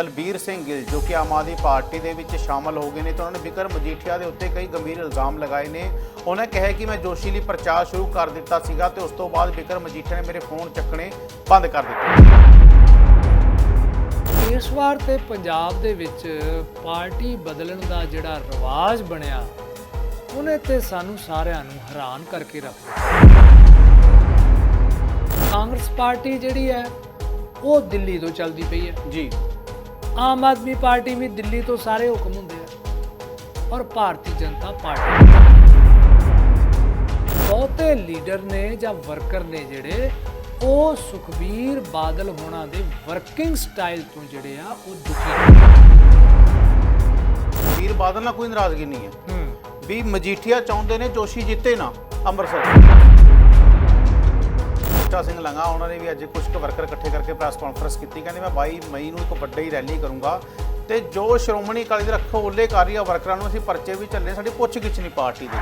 ਤਲਬੀਰ ਸਿੰਘ ਗਿੱਲ ਜੋ ਕਿ ਆਮ ਆਦਮੀ ਪਾਰਟੀ ਦੇ ਵਿੱਚ ਸ਼ਾਮਲ ਹੋ ਗਏ ਨੇ ਤਾਂ ਉਹਨਾਂ ਨੇ ਵਿਕਰਮ ਮਜੀਠੀਆ ਦੇ ਉੱਤੇ ਕਈ ਗੰਭੀਰ ਇਲਜ਼ਾਮ ਲਗਾਏ ਨੇ। ਉਹਨਾਂ ਕਿਹਾ ਕਿ ਮੈਂ ਜੋਸ਼ੀ ਲਈ ਪ੍ਰਚਾਰ ਸ਼ੁਰੂ ਕਰ ਦਿੱਤਾ ਸੀਗਾ ਤੇ ਉਸ ਤੋਂ ਬਾਅਦ ਵਿਕਰਮ ਮਜੀਠੀਆ ਨੇ ਮੇਰੇ ਫੋਨ ਚੱਕਣੇ ਬੰਦ ਕਰ ਦਿੱਤੇ। ਇਸ ਵਾਰ ਤੇ ਪੰਜਾਬ ਦੇ ਵਿੱਚ ਪਾਰਟੀ ਬਦਲਣ ਦਾ ਜਿਹੜਾ ਰਿਵਾਜ ਬਣਿਆ ਉਹਨੇ ਤੇ ਸਾਨੂੰ ਸਾਰਿਆਂ ਨੂੰ ਹੈਰਾਨ ਕਰਕੇ ਰੱਖ ਦਿੱਤਾ। ਕਾਂਗਰਸ ਪਾਰਟੀ ਜਿਹੜੀ ਹੈ ਉਹ ਦਿੱਲੀ ਤੋਂ ਚੱਲਦੀ ਪਈ ਹੈ। ਜੀ। ਆਮ ਆਦਮੀ ਪਾਰਟੀ ਵੀ ਦਿੱਲੀ ਤੋਂ ਸਾਰੇ ਹੁਕਮ ਹੁੰਦੇ ਆ। ਔਰ ਭਾਰਤੀ ਜਨਤਾ ਪਾਰਟੀ ਬਹੁਤੇ ਲੀਡਰ ਨੇ ਜਾਂ ਵਰਕਰ ਨੇ ਜਿਹੜੇ ਉਹ ਸੁਖਬੀਰ ਬਾਦਲ ਹੋਣਾ ਦੇ ਵਰਕਿੰਗ ਸਟਾਈਲ ਤੋਂ ਜਿਹੜੇ ਆ ਉਹ ਦੁਖੀ ਵੀਰ ਬਾਦਲ ਨਾਲ ਕੋਈ ਨਾਰਾਜ਼ਗੀ ਨਹੀਂ ਹੈ। ਹੂੰ। ਵੀ ਮਜੀਠੀਆ ਚਾਹੁੰਦੇ ਨੇ ਜੋਸ਼ੀ ਜਿੱਤੇ ਨਾ ਅੰਮ੍ਰਿਤਸਰ। ਬੂਟਾ ਸਿੰਘ ਲੰਗਾ ਉਹਨਾਂ ਨੇ ਵੀ ਅੱਜ ਕੁਝ ਕੁ ਵਰਕਰ ਇਕੱਠੇ ਕਰਕੇ ਪ੍ਰੈਸ ਕਾਨਫਰੰਸ ਕੀਤੀ। ਕਹਿੰਦੇ ਮੈਂ 22 ਮਈ ਨੂੰ ਇੱਕ ਵੱਡੀ ਰੈਲੀ ਕਰੂੰਗਾ ਤੇ ਜੋ ਸ਼੍ਰੋਮਣੀ ਅਕਾਲੀ ਦੇ ਰੱਖੋ ਉੱਲੇ ਕਰ ਰਹੀ ਆ ਵਰਕਰਾਂ ਨੂੰ ਅਸੀਂ ਪਰਚੇ ਵੀ ਚੱਲੇ ਸਾਡੀ ਪੁੱਛ ਗਿੱਛ ਨਹੀਂ ਪਾਰਟੀ ਦੇ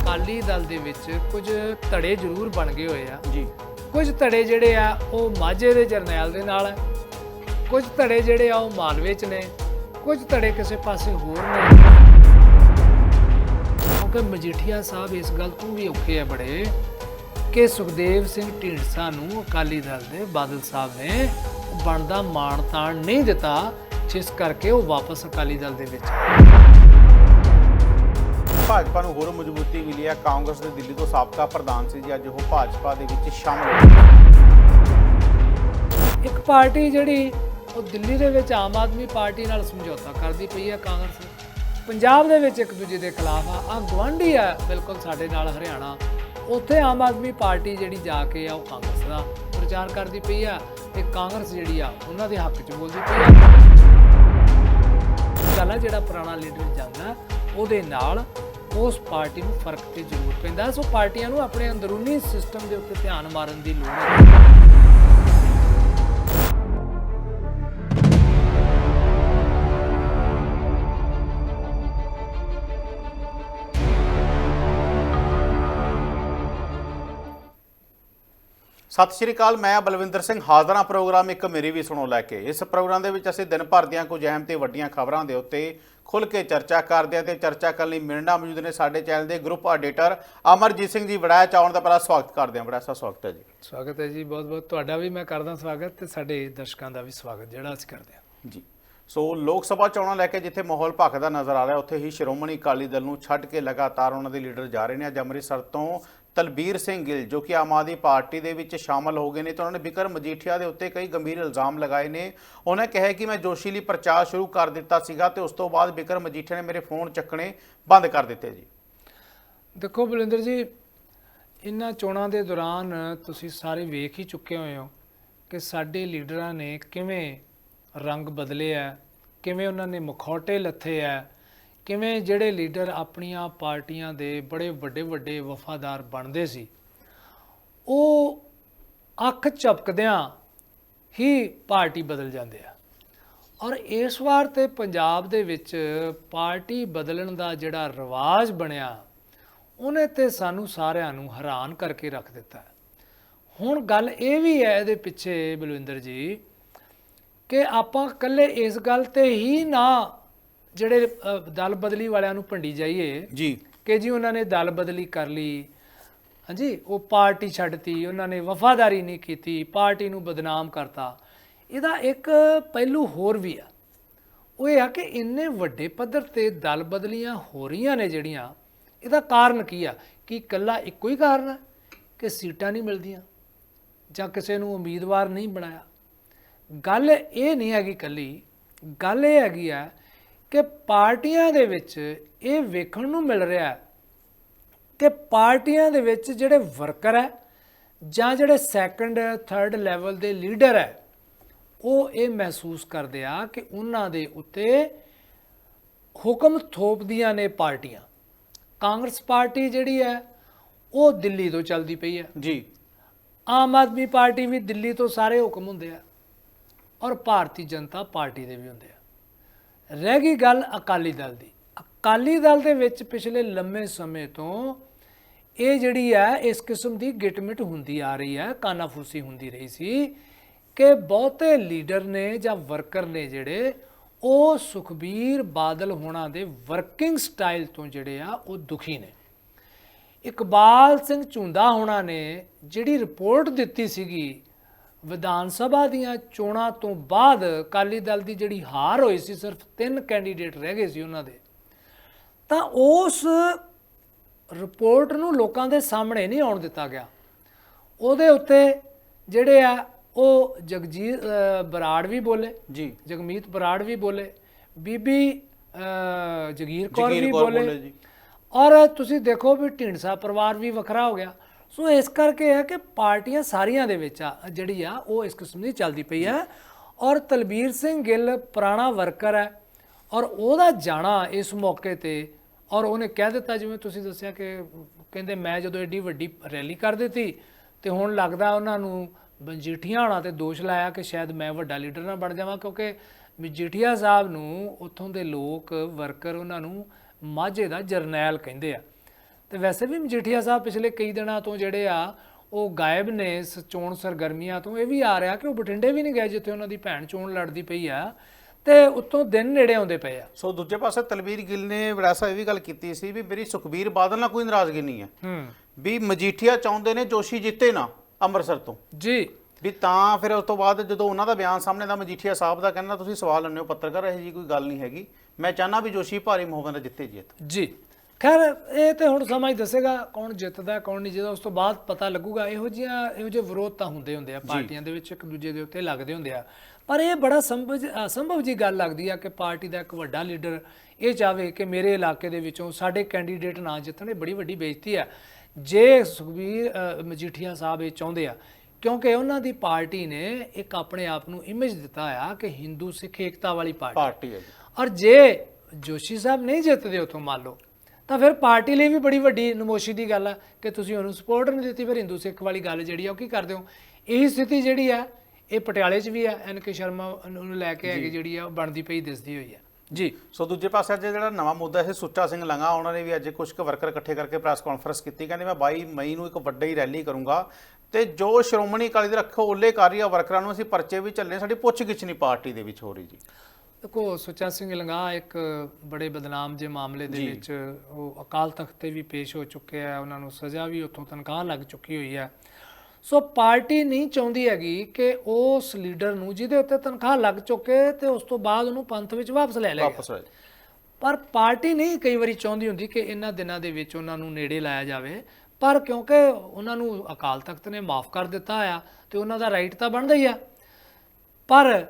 ਅਕਾਲੀ ਦਲ ਦੇ ਵਿੱਚ ਕੁਝ ਧੜੇ ਜ਼ਰੂਰ ਬਣ ਗਏ ਹੋਏ ਆ। ਜੀ। ਕੁਝ ਧੜੇ ਜਿਹੜੇ ਆ ਉਹ ਮਾਝੇ ਦੇ ਜਰਨੈਲ ਦੇ ਨਾਲ ਹੈ ਕੁਝ ਧੜੇ ਜਿਹੜੇ ਆ ਉਹ ਮਾਲਵੇ ਚ ਨੇ ਕੁਝ ਧੜੇ ਕਿਸੇ ਪਾਸੇ ਹੋਰ ਨੇ। ਕਿਉਂਕਿ ਮਜੀਠੀਆ ਸਾਹਿਬ ਇਸ ਗੱਲ ਤੋਂ ਵੀ ਔਖੇ ਆ ਬੜੇ ਕਿ ਸੁਖਦੇਵ ਸਿੰਘ ਢੀਂਡਸਾ ਨੂੰ ਅਕਾਲੀ ਦਲ ਦੇ ਬਾਦਲ ਸਾਹਿਬ ਨੇ ਬਣਦਾ ਮਾਣ ਤਾਣ ਨਹੀਂ ਦਿੱਤਾ ਜਿਸ ਕਰਕੇ ਉਹ ਵਾਪਸ ਅਕਾਲੀ ਦਲ ਦੇ ਵਿੱਚ ਭਾਜਪਾ ਨੂੰ ਹੋਰ ਮਜ਼ਬੂਤੀ ਮਿਲੀ ਹੈ। ਕਾਂਗਰਸ ਦੇ ਦਿੱਲੀ ਤੋਂ ਸਾਬਕਾ ਪ੍ਰਧਾਨ ਸੀ ਜੀ ਅੱਜ ਉਹ ਭਾਜਪਾ ਦੇ ਵਿੱਚ ਸ਼ਾਮਲ ਹੋ ਗਏ। ਇੱਕ ਪਾਰਟੀ ਜਿਹੜੀ ਉਹ ਦਿੱਲੀ ਦੇ ਵਿੱਚ ਆਮ ਆਦਮੀ ਪਾਰਟੀ ਨਾਲ ਸਮਝੌਤਾ ਕਰਦੀ ਪਈ ਹੈ ਕਾਂਗਰਸ ਪੰਜਾਬ ਦੇ ਵਿੱਚ ਇੱਕ ਦੂਜੇ ਦੇ ਖਿਲਾਫ ਆ। ਆ ਗਵਾਂਢੀ ਆ, ਬਿਲਕੁਲ ਸਾਡੇ ਨਾਲ ਹਰਿਆਣਾ। ਉੱਥੇ ਆਮ ਆਦਮੀ ਪਾਰਟੀ ਜਿਹੜੀ ਜਾ ਕੇ ਆ, ਉਹ ਕਾਂਗਰਸ ਦਾ ਪ੍ਰਚਾਰ ਕਰਦੀ ਪਈ ਆ ਤੇ ਕਾਂਗਰਸ ਜਿਹੜੀ ਆ, ਉਹਨਾਂ ਦੇ ਹੱਕ 'ਚ ਬੋਲਦੀ ਪਈ ਆ। ਗੱਲ ਆ ਜਿਹੜਾ ਪੁਰਾਣਾ ਲੀਡਰ ਜਾਂਦਾ ਉਹਦੇ ਨਾਲ ਉਸ ਪਾਰਟੀ ਨੂੰ ਫ਼ਰਕ ਤੇ ਜ਼ਰੂਰ ਪੈਂਦਾ। ਸੋ ਪਾਰਟੀਆਂ ਨੂੰ ਆਪਣੇ ਅੰਦਰੂਨੀ ਸਿਸਟਮ ਦੇ ਉੱਤੇ ਧਿਆਨ ਮਾਰਨ ਦੀ ਲੋੜ ਹੈ। ਸਤਿ ਸ਼੍ਰੀ ਅਕਾਲ ਮੈਂ ਬਲਵਿੰਦਰ ਸਿੰਘ ਹਾਜ਼ਰਾਂ ਪ੍ਰੋਗਰਾਮ ਇੱਕ ਮੇਰੀ ਵੀ ਸੁਣੋ ਲੈ ਕੇ। ਇਸ ਪ੍ਰੋਗਰਾਮ ਦੇ ਵਿੱਚ ਅਸੀਂ ਦਿਨ ਭਰ ਦੀਆਂ ਕੁਝ ਅਹਿਮ ਤੇ ਵੱਡੀਆਂ ਖਬਰਾਂ ਦੇ ਉੱਤੇ ਖੁੱਲ ਕੇ ਚਰਚਾ ਕਰਦੇ ਹਾਂ ਤੇ ਚਰਚਾ ਕਰਨ ਲਈ ਮੇਰੇ ਨਾਲ ਮੌਜੂਦ ਨੇ ਸਾਡੇ ਚੈਨਲ ਦੇ ਗਰੁੱਪ ਐਡੀਟਰ ਅਮਰਜੀਤ ਸਿੰਘ ਜੀ ਵੜਾਇਆ ਚਾਉਣ ਦਾ ਪਹਿਲਾ ਸਵਾਗਤ ਕਰਦੇ ਹਾਂ। ਬੜਾ ਸਾ ਸਵਾਗਤ ਹੈ ਜੀ। ਸਵਾਗਤ ਹੈ ਜੀ ਬਹੁਤ ਬਹੁਤ ਤੁਹਾਡਾ ਵੀ ਮੈਂ ਕਰਦਾ ਸਵਾਗਤ ਤੇ ਸਾਡੇ ਦਰਸ਼ਕਾਂ ਦਾ ਵੀ ਸਵਾਗਤ ਜਿਹੜਾ ਅਸੀਂ ਕਰਦੇ ਹਾਂ। ਜੀ। ਸੋ ਲੋਕ ਸਭਾ ਚੋਣਾਂ ਲੈ ਕੇ ਜਿੱਥੇ ਮਾਹੌਲ ਭਖਦਾ ਨਜ਼ਰ ਆ ਰਿਹਾ ਉੱਥੇ ਹੀ ਸ਼੍ਰੋਮਣੀ ਅਕਾਲੀ ਦਲ ਨੂੰ ਛੱਡ ਕੇ ਲਗਾਤਾਰ ਉਹਨਾਂ ਦੇ ਲੀਡਰ ਜਾ ਰਹੇ ਨੇ। ਅੱਜ ਅੰਮ੍ਰਿਤਸਰ ਤੋਂ ਤਲਬੀਰ ਸਿੰਘ ਗਿੱਲ, ਜੋ ਕਿ ਆਮ ਆਦਮੀ ਪਾਰਟੀ ਦੇ ਵਿੱਚ ਸ਼ਾਮਲ ਹੋ ਗਏ ਨੇ ਤਾਂ ਉਹਨਾਂ ਨੇ ਵਿਕਰਮ ਮਜੀਠੀਆ ਦੇ ਉੱਤੇ ਕਈ ਗੰਭੀਰ ਇਲਜ਼ਾਮ ਲਗਾਏ ਨੇ। ਉਹਨਾਂ ਕਿਹਾ ਕਿ ਮੈਂ ਜੋਸ਼ੀ ਲਈ ਪ੍ਰਚਾਰ ਸ਼ੁਰੂ ਕਰ ਦਿੱਤਾ ਸੀਗਾ ਤੇ ਉਸ ਤੋਂ ਬਾਅਦ ਵਿਕਰਮ ਮਜੀਠੀਆ ਨੇ ਮੇਰੇ ਫੋਨ ਚੱਕਣੇ ਬੰਦ ਕਰ ਦਿੱਤੇ ਜੀ। ਦੇਖੋ ਬਲਿੰਦਰ ਜੀ, ਇਹਨਾਂ ਚੋਣਾਂ ਦੇ ਦੌਰਾਨ ਤੁਸੀਂ ਸਾਰੇ ਵੇਖ ਹੀ ਚੁੱਕੇ ਹੋਏ ਹੋ ਕਿ ਸਾਡੇ ਲੀਡਰਾਂ ਨੇ ਕਿਵੇਂ ਰੰਗ ਬਦਲੇ ਆ, ਕਿਵੇਂ ਉਹਨਾਂ ਨੇ ਮੁਖੌਟੇ ਲੱਥੇ ਆ ਕਿਵੇਂ ਜਿਹੜੇ ਲੀਡਰ ਆਪਣੀਆਂ ਪਾਰਟੀਆਂ ਦੇ ਬੜੇ ਵੱਡੇ ਵੱਡੇ ਵਫਾਦਾਰ ਬਣਦੇ ਸੀ, ਉਹ ਅੱਖ ਝਪਕਦਿਆਂ ਹੀ ਪਾਰਟੀ ਬਦਲ ਜਾਂਦੇ ਆ। ਔਰ ਇਸ ਵਾਰ ਤੇ ਪੰਜਾਬ ਦੇ ਵਿੱਚ ਪਾਰਟੀ ਬਦਲਣ ਦਾ ਜਿਹੜਾ ਰਿਵਾਜ ਬਣਿਆ, ਉਹਨੇ ਤੇ ਸਾਨੂੰ ਸਾਰਿਆਂ ਨੂੰ ਹੈਰਾਨ ਕਰਕੇ ਰੱਖ ਦਿੱਤਾ। ਹੁਣ ਗੱਲ ਇਹ ਵੀ ਹੈ ਇਹਦੇ ਪਿੱਛੇ ਬਲਵਿੰਦਰ ਜੀ, ਕਿ ਆਪਾਂ ਇਕੱਲੇ ਇਸ ਗੱਲ ਤੇ ਹੀ ਨਾ ਜਿਹੜੇ ਦਲ ਬਦਲੀ ਵਾਲਿਆਂ ਨੂੰ ਭੰਡੀ ਜਾਈਏ ਜੀ। ਕਿ ਜੀ ਉਹਨਾਂ ਨੇ ਦਲ ਬਦਲੀ ਕਰ ਲਈ ਹਾਂਜੀ ਉਹ ਪਾਰਟੀ ਛੱਡਤੀ ਉਹਨਾਂ ਨੇ ਵਫਾਦਾਰੀ ਨਹੀਂ ਕੀਤੀ ਪਾਰਟੀ ਨੂੰ ਬਦਨਾਮ ਕਰਤਾ। ਇਹਦਾ ਇੱਕ ਪਹਿਲੂ ਹੋਰ ਵੀ ਆ। ਉਹ ਇਹ ਆ ਕਿ ਇੰਨੇ ਵੱਡੇ ਪੱਧਰ ਤੇ ਦਲ ਬਦਲੀਆਂ ਹੋ ਰਹੀਆਂ ਨੇ ਜਿਹੜੀਆਂ ਇਹਦਾ ਕਾਰਨ ਕੀ ਆ? ਕੀ ਇਕੱਲਾ ਇੱਕੋ ਹੀ ਕਾਰਨ ਹੈ ਕਿ ਸੀਟਾਂ ਨਹੀਂ ਮਿਲਦੀਆਂ ਜਾਂ ਕਿਸੇ ਨੂੰ ਉਮੀਦਵਾਰ ਨਹੀਂ ਬਣਾਇਆ? ਗੱਲ ਇਹ ਨਹੀਂ ਹੈਗੀ ਕੱਲੀ ਗੱਲ ਇਹ ਹੈਗੀ ਆ ਕਿ ਪਾਰਟੀਆਂ ਦੇ ਵਿੱਚ ਇਹ ਵੇਖਣ ਨੂੰ ਮਿਲ ਰਿਹਾ ਹੈ ਕਿ ਪਾਰਟੀਆਂ ਦੇ ਵਿੱਚ ਜਿਹੜੇ ਵਰਕਰ ਹੈ ਜਾਂ ਜਿਹੜੇ ਸੈਕੰਡ ਥਰਡ ਲੈਵਲ ਦੇ ਲੀਡਰ ਹੈ ਉਹ ਇਹ ਮਹਿਸੂਸ ਕਰਦੇ ਆ ਕਿ ਉਹਨਾਂ ਦੇ ਉੱਤੇ ਹੁਕਮ ਥੋਪਦੀਆਂ ਨੇ ਪਾਰਟੀਆਂ। ਕਾਂਗਰਸ ਪਾਰਟੀ ਜਿਹੜੀ ਹੈ ਉਹ ਦਿੱਲੀ ਤੋਂ ਚੱਲਦੀ ਪਈ ਹੈ। ਜੀ। ਆਮ ਆਦਮੀ ਪਾਰਟੀ ਵੀ ਦਿੱਲੀ ਤੋਂ ਸਾਰੇ ਹੁਕਮ ਹੁੰਦੇ ਆ ਔਰ ਭਾਰਤੀ ਜਨਤਾ ਪਾਰਟੀ ਦੇ ਵੀ ਹੁੰਦੇ ਆ। ਰਹਿ ਗਈ ਗੱਲ ਅਕਾਲੀ ਦਲ ਦੀ। ਅਕਾਲੀ ਦਲ ਦੇ ਵਿੱਚ ਪਿਛਲੇ ਲੰਮੇ ਸਮੇਂ ਤੋਂ ਇਹ ਜਿਹੜੀ ਹੈ, ਇਸ ਕਿਸਮ ਦੀ ਗਿਟਮਿਟ ਹੁੰਦੀ ਆ ਰਹੀ ਹੈ, ਕਾਨਾਫੂਸੀ ਹੁੰਦੀ ਰਹੀ ਸੀ ਕਿ ਬਹੁਤੇ ਲੀਡਰ ਨੇ ਜਾਂ ਵਰਕਰ ਨੇ ਜਿਹੜੇ, ਉਹ ਸੁਖਬੀਰ ਬਾਦਲ ਹੋਣਾ ਦੇ ਵਰਕਿੰਗ ਸਟਾਈਲ ਤੋਂ ਜਿਹੜੇ ਆ, ਉਹ ਦੁਖੀ ਨੇ। ਇਕਬਾਲ ਸਿੰਘ ਝੁੰਦਾ ਹੋਣਾ ਨੇ ਜਿਹੜੀ ਰਿਪੋਰਟ ਦਿੱਤੀ ਸੀਗੀ ਵਿਧਾਨ ਸਭਾ ਦੀਆਂ ਚੋਣਾਂ ਤੋਂ ਬਾਅਦ ਅਕਾਲੀ ਦਲ ਦੀ ਜਿਹੜੀ ਹਾਰ ਹੋਈ ਸੀ ਸਿਰਫ ਤਿੰਨ ਕੈਂਡੀਡੇਟ ਰਹਿ ਗਏ ਸੀ ਉਹਨਾਂ ਦੇ। ਤਾਂ ਉਸ ਰਿਪੋਰਟ ਨੂੰ ਲੋਕਾਂ ਦੇ ਸਾਹਮਣੇ ਨਹੀਂ ਆਉਣ ਦਿੱਤਾ ਗਿਆ। ਉਹਦੇ ਉੱਤੇ ਜਿਹੜੇ ਆ ਉਹ ਜਗਜੀਤ ਬਰਾੜ ਵੀ ਬੋਲੇ ਜੀ। ਜਗਮੀਤ ਬਰਾੜ ਵੀ ਬੋਲੇ ਬੀਬੀ ਜਗੀਰ ਕੌਰ ਵੀ ਬੋਲੇ। ਔਰ ਤੁਸੀਂ ਦੇਖੋ ਵੀ ਢੀਂਡਸਾ ਪਰਿਵਾਰ ਵੀ ਵੱਖਰਾ ਹੋ ਗਿਆ। ਸੋ ਇਸ ਕਰਕੇ ਹੈ ਕਿ ਪਾਰਟੀਆਂ ਸਾਰੀਆਂ ਦੇ ਵਿੱਚ ਆ, ਜਿਹੜੀ ਆ, ਉਹ ਇਸ ਕਿਸਮ ਦੀ ਚੱਲਦੀ ਪਈ ਹੈ। ਔਰ ਤਲਬੀਰ ਸਿੰਘ ਗਿੱਲ ਪੁਰਾਣਾ ਵਰਕਰ ਹੈ ਔਰ ਉਹਦਾ ਜਾਣਾ ਇਸ ਮੌਕੇ ਤੇ, ਔਰ ਉਹਨੇ ਕਹਿ ਦਿੱਤਾ, ਜਿਵੇਂ ਤੁਸੀਂ ਦੱਸਿਆ ਕਿ ਕਹਿੰਦੇ ਮੈਂ ਜਦੋਂ ਏਡੀ ਵੱਡੀ ਰੈਲੀ ਕਰ ਦਿੱਤੀ ਤੇ ਹੁਣ ਲੱਗਦਾ ਉਹਨਾਂ ਨੂੰ ਮਜੀਠੀਆ ਵਾਲਾ ਤੇ ਦੋਸ਼ ਲਾਇਆ ਕਿ ਸ਼ਾਇਦ ਮੈਂ ਵੱਡਾ ਲੀਡਰ ਨਾ ਬਣ ਜਾਵਾਂ, ਕਿਉਂਕਿ ਮਜੀਠੀਆ ਸਾਹਿਬ ਨੂੰ ਉੱਥੋਂ ਦੇ ਲੋਕ ਵਰਕਰ ਉਹਨਾਂ ਨੂੰ ਮਾਝੇ ਦਾ ਜਰਨੈਲ ਕਹਿੰਦੇ ਆ। ਤੇ ਵੈਸੇ ਵੀ ਮਜੀਠੀਆ ਸਾਹਿਬ ਪਿਛਲੇ ਕਈ ਦਿਨਾਂ ਤੋਂ ਜਿਹੜੇ ਆ ਉਹ ਗਾਇਬ ਨੇ ਚੋਣ ਸਰਗਰਮੀਆਂ ਤੋਂ ਇਹ ਵੀ ਆ ਰਿਹਾ ਕਿ ਉਹ ਬਠਿੰਡੇ ਵੀ ਨਹੀਂ ਗਏ ਜਿੱਥੇ ਉਹਨਾਂ ਦੀ ਭੈਣ ਚੋਣ ਲੜਦੀ ਪਈ ਆ ਤੇ ਉੱਤੋਂ ਦਿਨ ਨੇੜੇ ਆਉਂਦੇ ਪਏ ਆ। ਸੋ ਦੂਜੇ ਪਾਸੇ ਤਲਵੀਰ ਗਿੱਲ ਨੇ ਵਰਾਸਾ ਇਹ ਵੀ ਗੱਲ ਕੀਤੀ ਸੀ ਵੀ ਮੇਰੀ ਸੁਖਬੀਰ ਬਾਦਲ ਨਾਲ ਕੋਈ ਨਾਰਾਜ਼ਗੀ ਨਹੀਂ ਹੈ। ਹੂੰ। ਵੀ ਮਜੀਠੀਆ ਚਾਹੁੰਦੇ ਨੇ ਜੋਸ਼ੀ ਜਿੱਤੇ ਨਾ ਅੰਮ੍ਰਿਤਸਰ ਤੋਂ। ਜੀ। ਵੀ ਤਾਂ ਫਿਰ ਉਸ ਤੋਂ ਬਾਅਦ ਜਦੋਂ ਉਹਨਾਂ ਦਾ ਬਿਆਨ ਸਾਹਮਣੇ ਦਾ ਮਜੀਠੀਆ ਸਾਹਿਬ ਦਾ ਕਹਿੰਦਾ ਤੁਸੀਂ ਸਵਾਲ ਲੈਣੇ ਹੋ ਪੱਤਰਕਾਰ ਇਹ ਜੀ ਕੋਈ ਗੱਲ ਨਹੀਂ ਹੈਗੀ। ਮੈਂ ਚਾਹਨਾ ਵੀ ਜੋਸ਼ੀ ਭਾਰੀ ਨਾਲ ਜਿੱਤੇ ਜਿੱਤ ਜੀ। ਖੈਰ ਇਹ ਤੇ ਹੁਣ ਸਮਾਂ ਹੀ ਦੱਸੇਗਾ ਕੌਣ ਜਿੱਤਦਾ ਕੌਣ ਨਹੀਂ ਜਿੱਤਦਾ ਉਸ ਤੋਂ ਬਾਅਦ ਪਤਾ ਲੱਗੂਗਾ। ਇਹੋ ਜਿਹੀਆਂ ਇਹੋ ਜਿਹੇ ਵਿਰੋਧ ਤਾਂ ਹੁੰਦੇ ਹੁੰਦੇ ਆ ਪਾਰਟੀਆਂ ਦੇ ਵਿੱਚ ਇੱਕ ਦੂਜੇ ਦੇ ਉੱਤੇ ਲੱਗਦੇ ਹੁੰਦੇ ਆ। ਪਰ ਇਹ ਬੜਾ ਸੰਭਵ ਅਸੰਭਵ ਜੀ ਗੱਲ ਲੱਗਦੀ ਆ ਕਿ ਪਾਰਟੀ ਦਾ ਇੱਕ ਵੱਡਾ ਲੀਡਰ ਇਹ ਚਾਹਵੇ ਕਿ ਮੇਰੇ ਇਲਾਕੇ ਦੇ ਵਿੱਚੋਂ ਸਾਡੇ ਕੈਂਡੀਡੇਟ ਨਾ ਜਿੱਤਣ ਇਹ ਬੜੀ ਵੱਡੀ ਬੇਇੱਜ਼ਤੀ ਆ। ਜੇ ਸੁਖਬੀਰ ਮਜੀਠੀਆ ਸਾਹਿਬ ਇਹ ਚਾਹੁੰਦੇ ਆ ਕਿਉਂਕਿ ਉਹਨਾਂ ਦੀ ਪਾਰਟੀ ਨੇ ਇੱਕ ਆਪਣੇ ਆਪ ਨੂੰ ਇਮੇਜ ਦਿੱਤਾ ਆ ਕਿ ਹਿੰਦੂ ਸਿੱਖ ਏਕਤਾ ਵਾਲੀ ਪਾਰਟੀ ਪਾਰਟੀ ਹੈ ਔਰ ਜੇ ਜੋਸ਼ੀ ਸਾਹਿਬ ਨਹੀਂ ਜਿੱਤਦੇ ਉਥੋਂ ਮੰਨ ਲਓ ਤਾਂ ਫਿਰ ਪਾਰਟੀ ਲਈ ਵੀ ਬੜੀ ਵੱਡੀ ਨਮੋਸ਼ੀ ਦੀ ਗੱਲ ਹੈ ਕਿ ਤੁਸੀਂ ਉਹਨੂੰ ਸਪੋਰਟ ਨਹੀਂ ਦਿੱਤੀ ਫਿਰ ਹਿੰਦੂ ਸਿੱਖ ਵਾਲੀ ਗੱਲ ਜਿਹੜੀ ਆ ਉਹ ਕੀ ਕਰਦੇ ਹੋ? ਇਹੀ ਸਥਿਤੀ ਜਿਹੜੀ ਆ ਇਹ ਪਟਿਆਲੇ 'ਚ ਵੀ ਆ ਐਨ ਕੇ ਸ਼ਰਮਾ ਨੂੰ ਲੈ ਕੇ ਹੈਗੀ ਜਿਹੜੀ ਆ ਉਹ ਬਣਦੀ ਪਈ ਦਿਸਦੀ ਹੋਈ ਆ। ਜੀ ਸੋ ਦੂਜੇ ਪਾਸੇ ਅੱਜ ਜਿਹੜਾ ਨਵਾਂ ਮੁੱਦਾ ਹੈ ਸੁੱਚਾ ਸਿੰਘ ਲੰਗਾ ਉਹਨਾਂ ਨੇ ਵੀ ਅੱਜ ਕੁਝ ਕੁ ਵਰਕਰ ਇਕੱਠੇ ਕਰਕੇ ਪ੍ਰੈਸ ਕਾਨਫਰੰਸ ਕੀਤੀ ਕਹਿੰਦੇ ਮੈਂ 22 ਮਈ ਨੂੰ ਇੱਕ ਵੱਡੀ ਰੈਲੀ ਕਰੂੰਗਾ ਤੇ ਜੋ ਸ਼੍ਰੋਮਣੀ ਅਕਾਲੀ ਦੇ ਰੱਖੋ ਓਲੇ ਕਰ ਰਹੀ ਆ ਵਰਕਰਾਂ ਨੂੰ ਅਸੀਂ ਪਰਚੇ ਵੀ ਚੱਲੇ ਸਾਡੀ ਪੁੱਛ ਗਿੱਛ ਨਹੀਂ ਪਾਰਟੀ ਦੇ ਵਿੱਚ ਹੋ ਰਹੀ ਜੀ। ਦੇਖੋ ਸੁੱਚਾ ਸਿੰਘ ਲੰਗਾ ਇੱਕ ਬੜੇ ਬਦਨਾਮ ਜੇ ਮਾਮਲੇ ਦੇ ਵਿੱਚ ਉਹ ਅਕਾਲ ਤਖਤ ਤੇ ਵੀ ਪੇਸ਼ ਹੋ ਚੁੱਕੇ ਆ ਉਹਨਾਂ ਨੂੰ ਸਜ਼ਾ ਵੀ ਉੱਥੋਂ ਤਨਖਾਹ ਲੱਗ ਚੁੱਕੀ ਹੋਈ ਹੈ। ਸੋ ਪਾਰਟੀ ਨਹੀਂ ਚਾਹੁੰਦੀ ਹੈਗੀ ਕਿ ਉਸ ਲੀਡਰ ਨੂੰ ਜਿਹਦੇ ਉੱਤੇ ਤਨਖਾਹ ਲੱਗ ਚੁੱਕੇ ਤੇ ਉਸ ਤੋਂ ਬਾਅਦ ਉਹਨੂੰ ਪੰਥ ਵਿੱਚ ਵਾਪਸ ਲੈ ਲਿਆ। ਵਾਪਸ ਜੀ ਪਰ ਪਾਰਟੀ ਨਹੀਂ ਕਈ ਵਾਰੀ ਚਾਹੁੰਦੀ ਹੁੰਦੀ ਕਿ ਇਹਨਾਂ ਦਿਨਾਂ ਦੇ ਵਿੱਚ ਉਹਨਾਂ ਨੂੰ ਨੇੜੇ ਲਾਇਆ ਜਾਵੇ ਪਰ ਕਿਉਂਕਿ ਉਹਨਾਂ ਨੂੰ ਅਕਾਲ ਤਖਤ ਨੇ ਮਾਫ ਕਰ ਦਿੱਤਾ ਆ ਤੇ ਉਹਨਾਂ ਦਾ ਰਾਈਟ ਤਾਂ ਬਣਦਾ ਹੀ ਆ। ਪਰ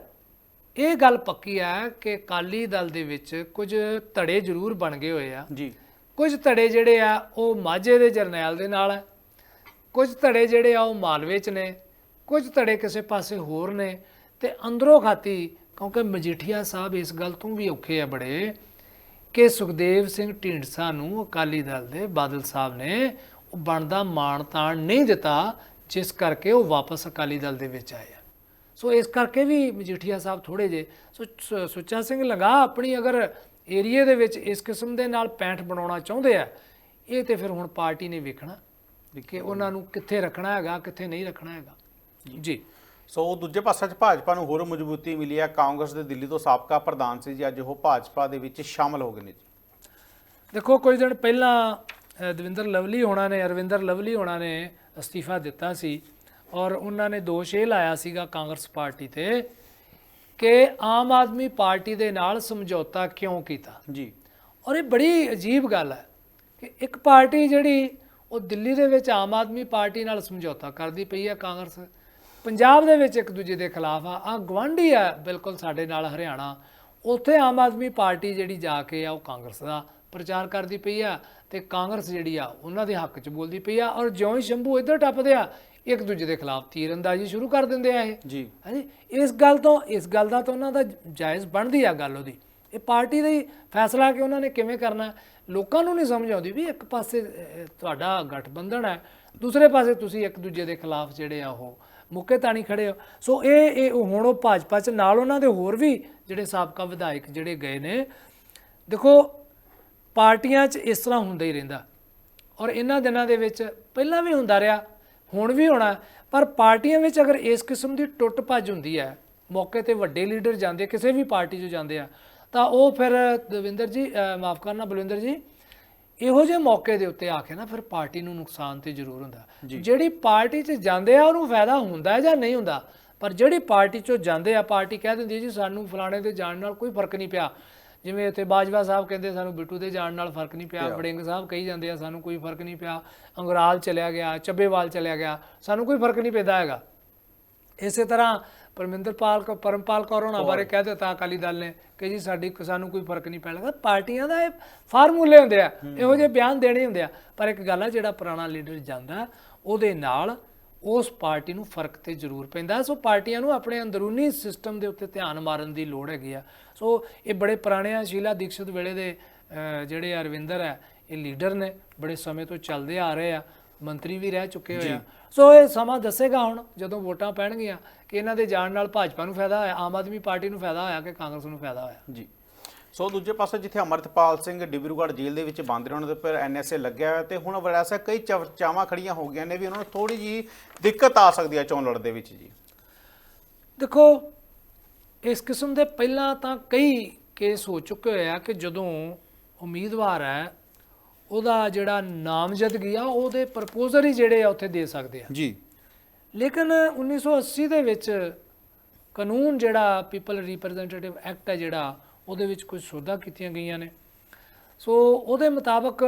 ਇਹ ਗੱਲ ਪੱਕੀ ਆ ਕਿ ਅਕਾਲੀ ਦਲ ਦੇ ਵਿੱਚ ਕੁਝ ਧੜੇ ਜ਼ਰੂਰ ਬਣ ਗਏ ਹੋਏ ਆ। ਜੀ। ਕੁਝ ਧੜੇ ਜਿਹੜੇ ਆ ਉਹ ਮਾਝੇ ਦੇ ਜਰਨੈਲ ਦੇ ਨਾਲ ਆ। ਕੁਝ ਧੜੇ ਜਿਹੜੇ ਆ ਉਹ ਮਾਲਵੇ ਚ ਨੇ। ਕੁਝ ਧੜੇ ਕਿਸੇ ਪਾਸੇ ਹੋਰ ਨੇ। ਤੇ ਅੰਦਰੋਂ ਖਾਤੀ ਕਿਉਂਕਿ ਮਜੀਠੀਆ ਸਾਹਿਬ ਇਸ ਗੱਲ ਤੋਂ ਵੀ ਔਖੇ ਆ ਬੜੇ ਕਿ ਸੁਖਦੇਵ ਸਿੰਘ ਢੀਂਡਸਾ ਨੂੰ ਅਕਾਲੀ ਦਲ ਦੇ ਬਾਦਲ ਸਾਹਿਬ ਨੇ ਉਹ ਬਣਦਾ ਮਾਣ ਤਾਣ ਨਹੀਂ ਦਿੱਤਾ ਜਿਸ ਕਰਕੇ ਉਹ ਵਾਪਸ ਅਕਾਲੀ ਦਲ ਦੇ ਵਿੱਚ ਆਏ ਸੋ ਇਸ ਕਰਕੇ ਵੀ ਮਜੀਠੀਆ ਸਾਹਿਬ ਥੋੜੇ ਜੇ ਸੋ ਸੁੱਚਾ ਸਿੰਘ ਲੰਗਾ ਆਪਣੀ ਅਗਰ ਏਰੀਏ ਦੇ ਵਿੱਚ ਇਸ ਕਿਸਮ ਦੇ ਨਾਲ ਪੈਂਠ ਬਣਾਉਣਾ ਚਾਹੁੰਦੇ ਆ ਇਹ ਤੇ ਫਿਰ ਹੁਣ ਪਾਰਟੀ ਨੇ ਵੇਖਣਾ ਕਿ ਉਹਨਾਂ ਨੂੰ ਕਿੱਥੇ ਰੱਖਣਾ ਹੈਗਾ ਕਿੱਥੇ ਨਹੀਂ ਰੱਖਣਾ ਹੈਗਾ। ਜੀ। ਸੋ ਦੂਜੇ ਪਾਸੇ 'ਚ ਭਾਜਪਾ ਨੂੰ ਹੋਰ ਮਜ਼ਬੂਤੀ ਮਿਲੀ ਹੈ। ਕਾਂਗਰਸ ਦੇ ਦਿੱਲੀ ਤੋਂ ਸਾਬਕਾ ਪ੍ਰਧਾਨ ਸੀ ਜੀ ਅੱਜ ਉਹ ਭਾਜਪਾ ਦੇ ਵਿੱਚ ਸ਼ਾਮਲ ਹੋ ਗਏ ਨੇ ਜੀ। ਦੇਖੋ ਕੁਝ ਦਿਨ ਪਹਿਲਾਂ ਦਵਿੰਦਰ ਲਵਲੀ ਹੋਣਾ ਨੇ ਅਰਵਿੰਦਰ ਲਵਲੀ ਹੋਣਾ ਨੇ ਅਸਤੀਫਾ ਦਿੱਤਾ ਸੀ। ਔਰ ਉਹਨਾਂ ਨੇ ਦੋਸ਼ ਇਹ ਲਾਇਆ ਸੀਗਾ ਕਾਂਗਰਸ ਪਾਰਟੀ ਤੇ ਕਿ ਆਮ ਆਦਮੀ ਪਾਰਟੀ ਦੇ ਨਾਲ ਸਮਝੌਤਾ ਕਿਉਂ ਕੀਤਾ। ਜੀ। ਔਰ ਇਹ ਬੜੀ ਅਜੀਬ ਗੱਲ ਹੈ ਕਿ ਇੱਕ ਪਾਰਟੀ ਜਿਹੜੀ ਉਹ ਦਿੱਲੀ ਦੇ ਵਿੱਚ ਆਮ ਆਦਮੀ ਪਾਰਟੀ ਨਾਲ ਸਮਝੌਤਾ ਕਰਦੀ ਪਈ ਹੈ ਕਾਂਗਰਸ। ਪੰਜਾਬ ਦੇ ਵਿੱਚ ਇੱਕ ਦੂਜੇ ਦੇ ਖਿਲਾਫ ਆ। ਆ ਗਵਾਂਢੀ ਆ ਬਿਲਕੁਲ ਸਾਡੇ ਨਾਲ ਹਰਿਆਣਾ। ਉੱਥੇ ਆਮ ਆਦਮੀ ਪਾਰਟੀ ਜਿਹੜੀ ਜਾ ਕੇ ਆ ਉਹ ਕਾਂਗਰਸ ਦਾ ਪ੍ਰਚਾਰ ਕਰਦੀ ਪਈ ਆ ਤੇ ਕਾਂਗਰਸ ਜਿਹੜੀ ਆ ਉਹਨਾਂ ਦੇ ਹੱਕ 'ਚ ਬੋਲਦੀ ਪਈ ਆ। ਔਰ ਜਿਉਂ ਹੀ ਸ਼ੰਭੂ ਇੱਧਰ ਟੱਪਦੇ ਆ ਇੱਕ ਦੂਜੇ ਦੇ ਖਿਲਾਫ ਤੀਰਅੰਦਾਜ਼ੀ ਸ਼ੁਰੂ ਕਰ ਦਿੰਦੇ ਆ ਇਹ। ਜੀ। ਹਾਂਜੀ ਇਸ ਗੱਲ ਤੋਂ ਇਸ ਗੱਲ ਦਾ ਤਾਂ ਉਹਨਾਂ ਦਾ ਜਾਇਜ਼ ਬਣਦੀ ਆ ਗੱਲ ਉਹਦੀ। ਇਹ ਪਾਰਟੀ ਦਾ ਹੀ ਫੈਸਲਾ ਕਿ ਉਹਨਾਂ ਨੇ ਕਿਵੇਂ ਕਰਨਾ ਲੋਕਾਂ ਨੂੰ ਨਹੀਂ ਸਮਝ ਆਉਂਦੀ ਵੀ ਇੱਕ ਪਾਸੇ ਤੁਹਾਡਾ ਗਠਬੰਧਨ ਹੈ ਦੂਸਰੇ ਪਾਸੇ ਤੁਸੀਂ ਇੱਕ ਦੂਜੇ ਦੇ ਖਿਲਾਫ ਜਿਹੜੇ ਆ ਉਹ ਮੁੱਕੇ ਤਾਣੀ ਖੜੇ ਹੋ। ਸੋ ਇਹ ਇਹ ਹੁਣ ਉਹ ਭਾਜਪਾ ਚ ਨਾਲ ਉਹਨਾਂ ਦੇ ਹੋਰ ਵੀ ਜਿਹੜੇ ਸਾਬਕਾ ਵਿਧਾਇਕ ਜਿਹੜੇ ਗਏ ਨੇ ਦੇਖੋ ਪਾਰਟੀਆਂ 'ਚ ਇਸ ਤਰ੍ਹਾਂ ਹੁੰਦਾ ਹੀ ਰਹਿੰਦਾ। ਔਰ ਇਹਨਾਂ ਦਿਨਾਂ ਦੇ ਵਿੱਚ ਪਹਿਲਾਂ ਵੀ ਹੁੰਦਾ ਰਿਹਾ ਹੁਣ ਵੀ ਹੋਣਾ ਪਰ ਪਾਰਟੀਆਂ ਵਿੱਚ ਅਗਰ ਇਸ ਕਿਸਮ ਦੀ ਟੁੱਟ ਭੱਜ ਹੁੰਦੀ ਹੈ ਮੌਕੇ ਤੇ ਵੱਡੇ ਲੀਡਰ ਜਾਂਦੇ ਕਿਸੇ ਵੀ ਪਾਰਟੀ 'ਚ ਜਾਂਦੇ ਆ ਤਾਂ ਉਹ ਫਿਰ ਦਵਿੰਦਰ ਜੀ ਮਾਫ ਕਰਨਾ ਬਲਵਿੰਦਰ ਜੀ ਇਹੋ ਜਿਹੇ ਮੌਕੇ ਦੇ ਉੱਤੇ ਆ ਕੇ ਨਾ ਫਿਰ ਪਾਰਟੀ ਨੂੰ ਨੁਕਸਾਨ ਤੇ ਜ਼ਰੂਰ ਹੁੰਦਾ। ਜਿਹੜੀ ਪਾਰਟੀ 'ਚ ਜਾਂਦੇ ਆ ਉਹਨੂੰ ਫਾਇਦਾ ਹੁੰਦਾ ਹੈ ਜਾਂ ਨਹੀਂ ਹੁੰਦਾ ਪਰ ਜਿਹੜੀ ਪਾਰਟੀ 'ਚੋਂ ਜਾਂਦੇ ਆ ਪਾਰਟੀ ਕਹਿ ਦਿੰਦੀ ਹੈ ਜੀ ਸਾਨੂੰ ਫਲਾਣੇ ਦੇ ਜਾਣ ਨਾਲ ਕੋਈ ਫ਼ਰਕ ਨਹੀਂ ਪਿਆ ਜਿਵੇਂ ਇੱਥੇ ਬਾਜਵਾ ਸਾਹਿਬ ਕਹਿੰਦੇ ਸਾਨੂੰ ਬਿੱਟੂ ਦੇ ਜਾਣ ਨਾਲ ਫ਼ਰਕ ਨਹੀਂ ਪਿਆ ਵੜਿੰਗ ਸਾਹਿਬ ਕਹੀ ਜਾਂਦੇ ਆ ਸਾਨੂੰ ਕੋਈ ਫ਼ਰਕ ਨਹੀਂ ਪਿਆ। ਅੰਗਰਾਲ ਚਲਿਆ ਗਿਆ ਚੱਬੇਵਾਲ ਚਲਿਆ ਗਿਆ ਸਾਨੂੰ ਕੋਈ ਫ਼ਰਕ ਨਹੀਂ ਪੈਂਦਾ ਹੈਗਾ। ਇਸੇ ਤਰ੍ਹਾਂ ਪਰਮਿੰਦਰਪਾਲ ਕੋ ਪਰਮਪਾਲ ਕੌਰ ਹੋਣਾ ਬਾਰੇ ਕਹਿ ਦਿੱਤਾ ਅਕਾਲੀ ਦਲ ਨੇ ਕਿ ਜੀ ਸਾਡੀ ਸਾਨੂੰ ਕੋਈ ਫ਼ਰਕ ਨਹੀਂ ਪੈਣ। ਪਾਰਟੀਆਂ ਦਾ ਇਹ ਫਾਰਮੂਲੇ ਹੁੰਦੇ ਆ ਇਹੋ ਜਿਹੇ ਬਿਆਨ ਦੇਣੇ ਹੁੰਦੇ ਆ। ਪਰ ਇੱਕ ਗੱਲ ਆ ਜਿਹੜਾ ਪੁਰਾਣਾ ਲੀਡਰ ਜਾਂਦਾ ਉਹਦੇ ਨਾਲ ਉਸ ਪਾਰਟੀ ਨੂੰ ਫ਼ਰਕ ਤੇ ਜ਼ਰੂਰ ਪੈਂਦਾ। ਸੋ ਪਾਰਟੀਆਂ ਨੂੰ ਆਪਣੇ ਅੰਦਰੂਨੀ ਸਿਸਟਮ ਦੇ ਉੱਤੇ ਧਿਆਨ ਮਾਰਨ ਦੀ ਲੋੜ ਹੈਗੀ ਆ। ਸੋ ਇਹ ਬੜੇ ਪੁਰਾਣੇ ਆ ਸ਼ੀਲਾ ਦੀਕਸ਼ਿਤ ਵੇਲੇ ਦੇ ਜਿਹੜੇ ਅਰਵਿੰਦਰ ਹੈ ਇਹ ਲੀਡਰ ਨੇ ਬੜੇ ਸਮੇਂ ਤੋਂ ਚੱਲਦੇ ਆ ਰਹੇ ਆ ਮੰਤਰੀ ਵੀ ਰਹਿ ਚੁੱਕੇ ਹੋਏ ਆ। ਸੋ ਇਹ ਸਮਾਂ ਦੱਸੇਗਾ ਹੁਣ ਜਦੋਂ ਵੋਟਾਂ ਪੈਣਗੀਆਂ ਕਿ ਇਹਨਾਂ ਦੇ ਜਾਣ ਨਾਲ ਭਾਜਪਾ ਨੂੰ ਫਾਇਦਾ ਹੋਇਆ ਆਮ ਆਦਮੀ ਪਾਰਟੀ ਨੂੰ ਫਾਇਦਾ ਹੋਇਆ ਕਿ ਕਾਂਗਰਸ ਨੂੰ ਫਾਇਦਾ ਹੋਇਆ? ਜੀ। ਸੋ ਦੂਜੇ ਪਾਸੇ ਜਿੱਥੇ ਅਮਰਤਪਾਲ ਸਿੰਘ ਡਿਬਰੂਗੜ੍ਹ ਜੇਲ੍ਹ ਦੇ ਵਿੱਚ ਬੰਦ ਨੇ ਉਹਨਾਂ ਦੇ ਉੱਪਰ ਐਨਐਸਏ ਲੱਗਿਆ ਹੋਇਆ ਤੇ ਹੁਣ ਵੈਸਾ ਕਈ ਚਰਚਾਵਾਂ ਖੜੀਆਂ ਹੋ ਗਈਆਂ ਨੇ ਵੀ ਉਹਨਾਂ ਨੂੰ ਥੋੜੀ ਜੀ ਦਿੱਕਤ ਆ ਸਕਦੀ ਹੈ ਚੋਣ ਲੜਦੇ ਵਿੱਚ ਜੀ। ਦੇਖੋ ਇਸ ਕਿਸਮ ਦੇ ਪਹਿਲਾਂ ਤਾਂ ਕਈ ਕੇਸ ਹੋ ਚੁੱਕੇ ਹੋਏ ਆ ਕਿ ਜਦੋਂ ਉਮੀਦਵਾਰ ਹੈ ਉਹਦਾ ਜਿਹੜਾ ਨਾਮਜ਼ਦਗੀ ਆ ਉਹਦੇ ਪ੍ਰਪੋਜ਼ਲ ਹੀ ਜਿਹੜੇ ਆ ਉੱਥੇ ਦੇ ਸਕਦੇ ਆ। ਜੀ। ਲੇਕਿਨ 1980 ਦੇ ਵਿੱਚ ਕਾਨੂੰਨ ਜਿਹੜਾ ਪੀਪਲ ਰਿਪਰੈਜ਼ੈਂਟੇਟਿਵ ਐਕਟ ਹੈ ਜਿਹੜਾ ਉਹਦੇ ਵਿੱਚ ਕੁਝ ਸੋਧਾਂ ਕੀਤੀਆਂ ਗਈਆਂ ਨੇ। ਸੋ ਉਹਦੇ ਮੁਤਾਬਕ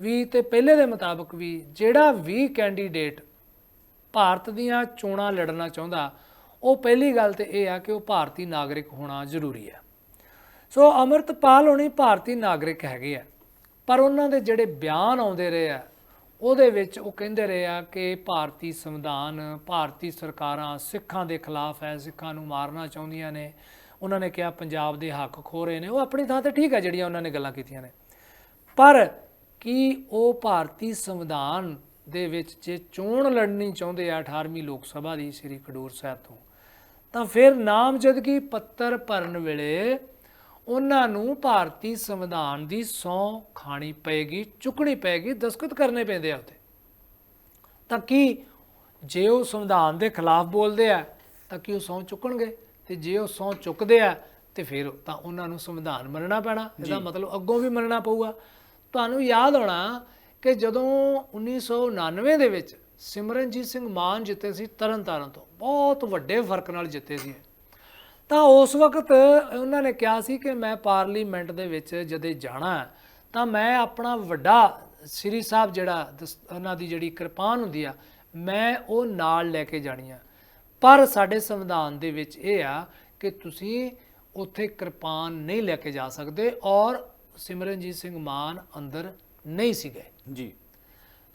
ਵੀ ਤੇ ਪਹਿਲੇ ਦੇ ਮੁਤਾਬਕ ਵੀ ਜਿਹੜਾ ਵੀ ਕੈਂਡੀਡੇਟ ਭਾਰਤ ਦੀਆਂ ਚੋਣਾਂ ਲੜਨਾ ਚਾਹੁੰਦਾ, ਉਹ ਪਹਿਲੀ ਗੱਲ ਤੇ ਇਹ ਆ ਕਿ ਉਹ ਭਾਰਤੀ ਨਾਗਰਿਕ ਹੋਣਾ ਜ਼ਰੂਰੀ ਹੈ ਸੋ ਅਮਰਤਪਾਲ ਹੋਣੀ ਭਾਰਤੀ ਨਾਗਰਿਕ ਹੈਗੇ ਆ, ਪਰ ਉਹਨਾਂ ਦੇ ਜਿਹੜੇ ਬਿਆਨ ਆਉਂਦੇ ਰਹੇ ਆ, ਉਹਦੇ ਵਿੱਚ ਉਹ ਕਹਿੰਦੇ ਰਹੇ ਆ ਕਿ ਭਾਰਤੀ ਸੰਵਿਧਾਨ ਭਾਰਤੀ ਸਰਕਾਰਾਂ ਸਿੱਖਾਂ ਦੇ ਖਿਲਾਫ ਹੈ, ਸਿੱਖਾਂ ਨੂੰ ਮਾਰਨਾ ਚਾਹੁੰਦੀਆਂ ਨੇ। ਉਹਨਾਂ ਨੇ ਕਿਹਾ ਪੰਜਾਬ ਦੇ ਹੱਕ ਖੋ ਰਹੇ ਨੇ, ਉਹ ਆਪਣੀ ਥਾਂ ਤੇ ਠੀਕ ਹੈ ਜਿਹੜੀਆਂ ਉਹਨਾਂ ਨੇ ਗੱਲਾਂ ਕੀਤੀਆਂ ਨੇ। ਪਰ ਕੀ ਉਹ ਭਾਰਤੀ ਸੰਵਿਧਾਨ ਦੇ ਵਿੱਚ ਜੇ ਚੋਣ ਲੜਨੀ ਚਾਹੁੰਦੇ ਆ 18ਵੀਂ ਲੋਕ ਸਭਾ ਦੀ ਸ੍ਰੀ ਖਡੂਰ ਸਾਹਿਬ ਤੋਂ, ਤਾਂ ਫਿਰ ਨਾਮਜ਼ਦਗੀ ਪੱਤਰ ਭਰਨ ਵੇਲੇ ਉਹਨਾਂ ਨੂੰ ਭਾਰਤੀ ਸੰਵਿਧਾਨ ਦੀ ਸਹੁੰ ਖਾਣੀ ਪਏਗੀ, ਚੁੱਕਣੀ ਪਏਗੀ ਦਸਖਤ ਕਰਨੇ ਪੈਂਦੇ ਆ ਉੱਤੇ ਤਾਂ ਕੀ ਜੇ ਉਹ ਸੰਵਿਧਾਨ ਦੇ ਖਿਲਾਫ ਬੋਲਦੇ ਆ, ਤਾਂ ਕੀ ਉਹ ਸਹੁੰ ਚੁੱਕਣਗੇ? ਤੇ ਜੇ ਉਹ ਸਹੁੰ ਚੁੱਕਦੇ ਆ ਤੇ ਫਿਰ ਤਾਂ ਉਹਨਾਂ ਨੂੰ ਸੰਵਿਧਾਨ ਮੰਨਣਾ ਪੈਣਾ। ਇਹਦਾ ਮਤਲਬ ਅੱਗੋਂ ਵੀ ਮੰਨਣਾ ਪਊਗਾ। ਤੁਹਾਨੂੰ ਯਾਦ ਹੋਣਾ ਕਿ ਜਦੋਂ 1999 ਦੇ ਵਿੱਚ ਸਿਮਰਨਜੀਤ ਸਿੰਘ ਮਾਨ ਜਿੱਤੇ ਸੀ ਤਰਨਤਾਰਨ ਤੋਂ ਬਹੁਤ ਵੱਡੇ ਫ਼ਰਕ ਨਾਲ ਜਿੱਤੇ ਸੀ। ਤਾਂ ਉਸ ਵਕਤ ਉਹਨਾਂ ਨੇ ਕਿਹਾ ਸੀ ਕਿ ਮੈਂ ਪਾਰਲੀਮੈਂਟ ਦੇ ਵਿੱਚ ਜਦੇ ਜਾਣਾ ਤਾਂ ਮੈਂ ਆਪਣਾ ਵੱਡਾ ਸ੍ਰੀ ਸਾਹਿਬ ਜਿਹੜਾ ਉਹਨਾਂ ਦੀ ਜਿਹੜੀ ਕਿਰਪਾਨ ਹੁੰਦੀ ਆ ਮੈਂ ਉਹ ਨਾਲ ਲੈ ਕੇ ਜਾਣੀ ਆ। ਪਰ ਸਾਡੇ ਸੰਵਿਧਾਨ ਦੇ ਵਿੱਚ ਇਹ ਆ ਕਿ ਤੁਸੀਂ ਉੱਥੇ ਕਿਰਪਾਨ ਨਹੀਂ ਲੈ ਕੇ ਜਾ ਸਕਦੇ ਔਰ ਸਿਮਰਨਜੀਤ ਸਿੰਘ ਮਾਨ ਅੰਦਰ ਨਹੀਂ ਸੀ ਗਏ ਜੀ।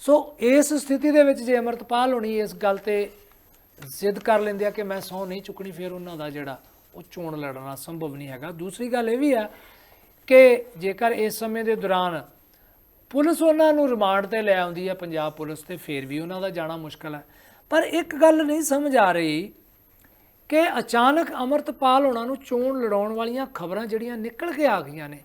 ਸੋ ਇਸ ਸਥਿਤੀ ਦੇ ਵਿੱਚ ਜੇ ਅਮਰਤਪਾਲ ਹੋਣੀ ਇਸ ਗੱਲ ਤੇ ਜ਼ਿੱਦ ਕਰ ਲੈਂਦੇ ਆ ਕਿ ਮੈਂ ਸਹੁੰ ਨਹੀਂ ਚੁੱਕਣੀ ਫਿਰ ਉਹਨਾਂ ਦਾ ਜਿਹੜਾ ਉਹ ਚੋਣ ਲੜਨਾ ਸੰਭਵ ਨਹੀਂ ਹੈਗਾ। ਦੂਸਰੀ ਗੱਲ ਇਹ ਵੀ ਆ ਕਿ ਜੇਕਰ ਇਸ ਸਮੇਂ ਦੇ ਦੌਰਾਨ ਪੁਲਿਸ ਉਹਨਾਂ ਨੂੰ ਰਿਮਾਂਡ ਤੇ ਲੈ ਆਉਂਦੀ ਹੈ ਪੰਜਾਬ ਪੁਲਿਸ ਤੇ ਫਿਰ ਵੀ ਉਹਨਾਂ ਦਾ ਜਾਣਾ ਮੁਸ਼ਕਲ ਹੈ। ਪਰ ਇੱਕ ਗੱਲ ਨਹੀਂ ਸਮਝ ਆ ਰਹੀ ਕਿ ਅਚਾਨਕ ਅਮਰਤਪਾਲ ਉਹਨਾਂ ਨੂੰ ਚੋਣ ਲੜਾਉਣ ਵਾਲੀਆਂ ਖਬਰਾਂ ਜਿਹੜੀਆਂ ਨਿਕਲ ਕੇ ਆ ਗਈਆਂ ਨੇ